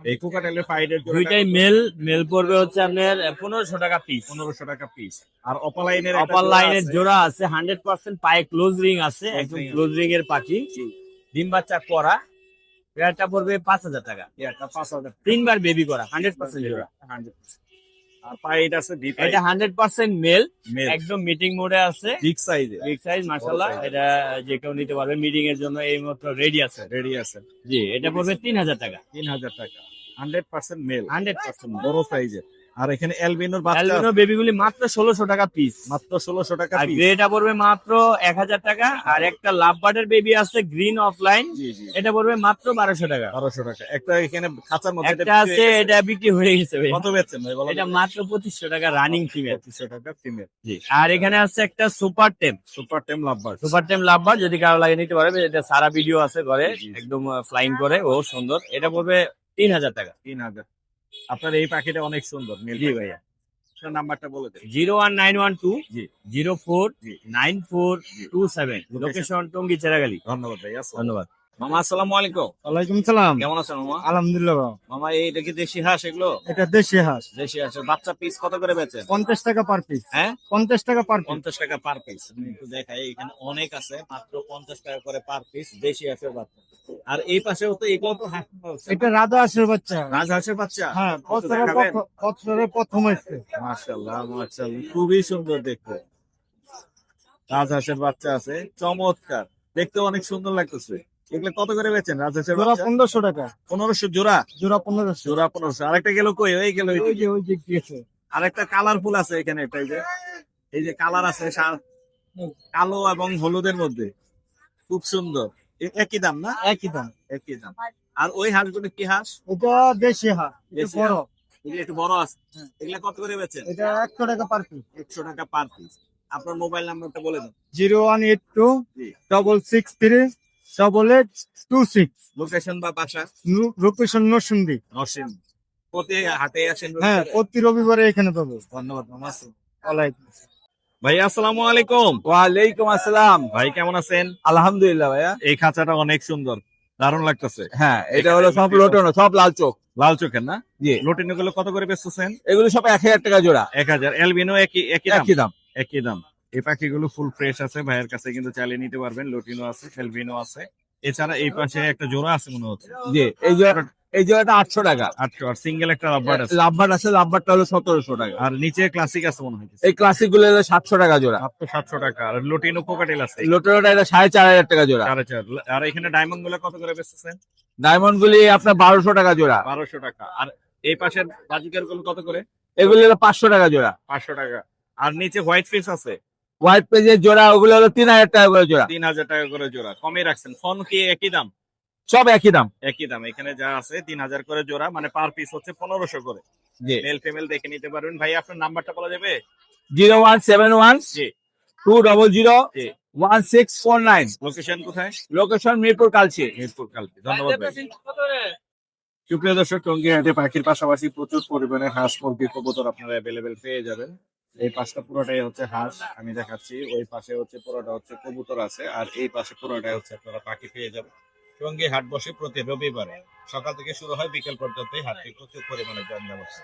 [SPEAKER 1] এই কোকাটেলের পাইডের
[SPEAKER 8] দুইটাই মেল মেল পড়বে হচ্ছে আপনার পনেরোশো টাকা পিস
[SPEAKER 1] পনেরোশো টাকা পিস আর অপালাইনের
[SPEAKER 8] জোড়া আছে। হান্ড্রেড পার্সেন্ট পায়ে ক্লোজ রিং আছে একদম ক্লোজ রিং এর পাখি। ডিম বাচ্চা করা পেয়ারটা পড়বে পাঁচ হাজার টাকা।
[SPEAKER 1] পাঁচ হাজার
[SPEAKER 8] তিনবার বেবি করা হান্ড্রেড পার্সেন্ট জোড়া।
[SPEAKER 1] আর পাইড আছে
[SPEAKER 8] এটা হান্ড্রেড পার্সেন্ট মেল।
[SPEAKER 1] মেল।
[SPEAKER 8] একদম মিটিং মোডে আছে।
[SPEAKER 1] বিগ সাইজে।
[SPEAKER 8] Big size
[SPEAKER 1] size।
[SPEAKER 8] এটা যে কেউ নিতে পারবে মিটিং এর জন্য এই মাত্র রেডি আছে।
[SPEAKER 1] রেডি আছে।
[SPEAKER 8] জি এটা পড়বে তিন হাজার টাকা।
[SPEAKER 1] তিন হাজার টাকা। Hundred percent male.
[SPEAKER 8] Hundred percent
[SPEAKER 1] বড় সাইজের। আর এখানে অ্যালবিনোর বাচ্চা
[SPEAKER 8] অ্যালবিনো বেবিগুলি মাত্র ষোলোশো টাকা পিস
[SPEAKER 1] মাত্র ষোলোশো টাকা
[SPEAKER 8] আর
[SPEAKER 1] piece।
[SPEAKER 8] গ্রেটা পড়বে মাত্র এক হাজার টাকা। আর একটা লাভ বার্ডের বেবি আছে গ্রিন অফলাইন এটা পড়বে মাত্র বারোশো টাকা।
[SPEAKER 1] বারোশো টাকা। একটা এখানে খাঁচার মধ্যে
[SPEAKER 8] একটা আছে এটা বিক্রি হয়ে গেছে ভাই।
[SPEAKER 1] কত বেচছেন ভাই
[SPEAKER 8] এটা মাত্র পঁচিশশো টাকা রানিং ফিমেল
[SPEAKER 1] পঁচিশশো টাকা ফিমেল
[SPEAKER 8] জি। আর এখানে আছে একটা সুপার টেম
[SPEAKER 1] সুপার টেম লাভবার
[SPEAKER 8] সুপার টেম লাভবার যদি কারও লাগে নিতে পারবে এটা সারা ভিডিও আছে ঘরে। একদম ফ্লাইং করে। ও সুন্দর। এটা পড়বে তিন হাজার টাকা।
[SPEAKER 1] তিন হাজার। আপনার এই পাখিটা অনেক সুন্দর নীল
[SPEAKER 8] জি ভাইয়া।
[SPEAKER 1] নাম্বারটা বলে দেন।
[SPEAKER 8] Zero one nine one two
[SPEAKER 1] জি।
[SPEAKER 8] Zero four nine four two seven? Location Tongi Cheragali.
[SPEAKER 1] ধন্যবাদ ভাই
[SPEAKER 8] ধন্যবাদ।
[SPEAKER 1] মামা আসসালামু আলাইকুম।
[SPEAKER 3] ওয়ালাইকুম সালাম।
[SPEAKER 1] কেমন আছেন মামা?
[SPEAKER 3] আলহামদুলিল্লাহ
[SPEAKER 1] মামা এইটা কি দেশি হাঁস এগুলো?
[SPEAKER 3] এটা দেশি হাঁস।
[SPEAKER 1] দেশি হাঁসের বাচ্চা পিস কত করে বেচেন?
[SPEAKER 3] পঞ্চাশ টাকা পার পিস
[SPEAKER 1] হ্যাঁ?
[SPEAKER 3] পঞ্চাশ টাকা পার
[SPEAKER 1] পঞ্চাশ টাকা পার পিস একটু দেখাই এখানে অনেক আছে মাত্র পঞ্চাশ টাকা করে পার পিস দেশি হাঁসের বাচ্চা। আর এই পাশেও তো এগুলো তো হাঁস
[SPEAKER 3] এটা রাজা হাঁসের বাচ্চা।
[SPEAKER 1] রাজহাঁসের বাচ্চা?
[SPEAKER 3] হ্যাঁ বছরের প্রথম- এসছে
[SPEAKER 1] মাশাআল্লাহ মাশাআল্লাহ। খুবই সুন্দর দেখতে। রাজহাঁসের বাচ্চা আছে। চমৎকার। দেখতে অনেক সুন্দর লাগতেছে। এগুলো কত করে বেচেন রাজহাঁসের
[SPEAKER 3] জোড়া পনেরোশো টাকা।
[SPEAKER 1] পনেরোশো জোড়া?
[SPEAKER 3] জোড়া পনেরোশো।
[SPEAKER 1] জোড়া পনেরোশো। আরেকটা গেল কই? ওই গেল
[SPEAKER 3] ওই যে ওই যে গিয়েছে
[SPEAKER 1] আরেকটা কালারফুল আছে এখানে একটা এই যে। এই যে কালার আছে কালো এবং হলুদের মধ্যে। খুব সুন্দর। একই দাম না?
[SPEAKER 3] একই দাম।
[SPEAKER 1] একই দাম। আর ওই হাঁসগুলো কি হাঁস?
[SPEAKER 3] এটা দেশি হাঁস বড়।
[SPEAKER 1] একটু বড় আছে। এগুলা কত করে বেচেন?
[SPEAKER 3] এটা একশো টাকা পার পিস
[SPEAKER 1] একশো টাকা পার পিস আপনার মোবাইল নাম্বারটা বলে দেন।
[SPEAKER 3] Zero one eight two double six three double eight two six
[SPEAKER 1] location বা বাসা?
[SPEAKER 3] লোকেশন নরসিংদী
[SPEAKER 1] নরসিং প্রতি হাটে আসেন
[SPEAKER 3] হ্যাঁ প্রতি রবিবারে এখানে পাবো।
[SPEAKER 1] ধন্যবাদ মামা
[SPEAKER 3] ওয়ালাইকুম
[SPEAKER 1] ভাই আসসালামু আলাইকুম।
[SPEAKER 8] ওয়ালাইকুম আসসালাম।
[SPEAKER 1] ভাই কেমন আছেন?
[SPEAKER 8] আলহামদুলিল্লাহ ভাইয়া।
[SPEAKER 1] এই খাঁচাটা অনেক সুন্দর। দারুণ লাগতেছে।
[SPEAKER 8] হ্যাঁ এটা হলো সব লোটনো সব লাল চোখ।
[SPEAKER 1] লাল চোখের না?
[SPEAKER 8] জি।
[SPEAKER 1] লোটিনো গুলো কত করে বেচতেছেন?
[SPEAKER 8] এগুলো সব এক হাজার টাকা জোড়া।
[SPEAKER 1] এক হাজার। এলবিনো একই একই
[SPEAKER 8] একই দাম।
[SPEAKER 1] একই দাম। এই পাখিগুলো ফুল ফ্রেশ আছে ভাইয়ের কাছে কিন্তু চালিয়ে নিতে পারবেন লোটিনো আছে ফেলবিনো আছে। এছাড়া এই পাশে একটা জোড়া আছে মনে হচ্ছে।
[SPEAKER 8] জি এই জোড়া এই জোড়াটা আটশো টাকা।
[SPEAKER 1] আটশো আর সিঙ্গেল একটা রাবার আছে।
[SPEAKER 8] লাভবার আছে লাভবারটা হলো সতেরোশো টাকা।
[SPEAKER 1] আর নিচে ক্লাসিক আছে মনে হচ্ছে।
[SPEAKER 8] এই ক্লাসিকগুলো হলো সাতশো টাকা জোড়া।
[SPEAKER 1] সাতশো টাকা। আর লোটিনো কোকাটেল আছে।
[SPEAKER 8] লোটনোটা এটা সাড়ে চার হাজার টাকা জোড়া।
[SPEAKER 1] সাড়ে চার আর এখানে ডায়মন্ডগুলো কত করে বেচতেছেন?
[SPEAKER 8] ডায়মন্ড গুলি আপনার বারোশো টাকা জোড়া।
[SPEAKER 1] বারোশো টাকা। আর এই পাশের বাজিকারগুলো কত করে?
[SPEAKER 8] এগুলি হলো পাঁচশো টাকা জোড়া।
[SPEAKER 1] পাঁচশো টাকা। আর নিচে হোয়াইট ফিস আছে।
[SPEAKER 8] হোয়াইট পেজের জোড়া ওগুলো হলো তিন হাজার টাকা করে জোড়া।
[SPEAKER 1] তিন হাজার টাকা করে জোড়া। কমে রাখছেন। ফোন কি একই দাম?
[SPEAKER 8] সব একই দাম।
[SPEAKER 1] একই দাম। এখানে যা আছে তিন হাজার করে জোড়া মানে পার পিস হচ্ছে পনেরোশো করে।
[SPEAKER 8] জি।
[SPEAKER 1] মেল ফিমেল দেখে নিতে পারবেন। ভাই আপনার নাম্বারটা বলা যাবে?
[SPEAKER 8] Zero one seven one two double zero
[SPEAKER 1] জি।
[SPEAKER 8] One six four nine.
[SPEAKER 1] Location কোথায়?
[SPEAKER 8] লোকেশন মিরপুর কালচি।
[SPEAKER 1] মিরপুর কালকে ধন্যবাদ ভাই। সুপ্রিয় দর্শক টঙ্গী হাটে পাখির পাশাপাশি প্রচুর পরিমাণে হাঁস মুরগি কবুতর আপনারা অ্যাভেলেবেল পেয়ে যাবেন। এই পাশটা পুরোটাই হচ্ছে হাঁস, আমি দেখাচ্ছি। ওই পাশে হচ্ছে পুরোটা হচ্ছে কবুতর আছে, আর এই পাশে পুরোটাই হচ্ছে আপনারা পাখি পেয়ে যাবেন। এবং এই হাট বসে প্রতি রবিবারে। সকাল থেকে শুরু হয় বিকেল পর্যন্ত হাটটি প্রচুর পরিমাণে জমজম আছে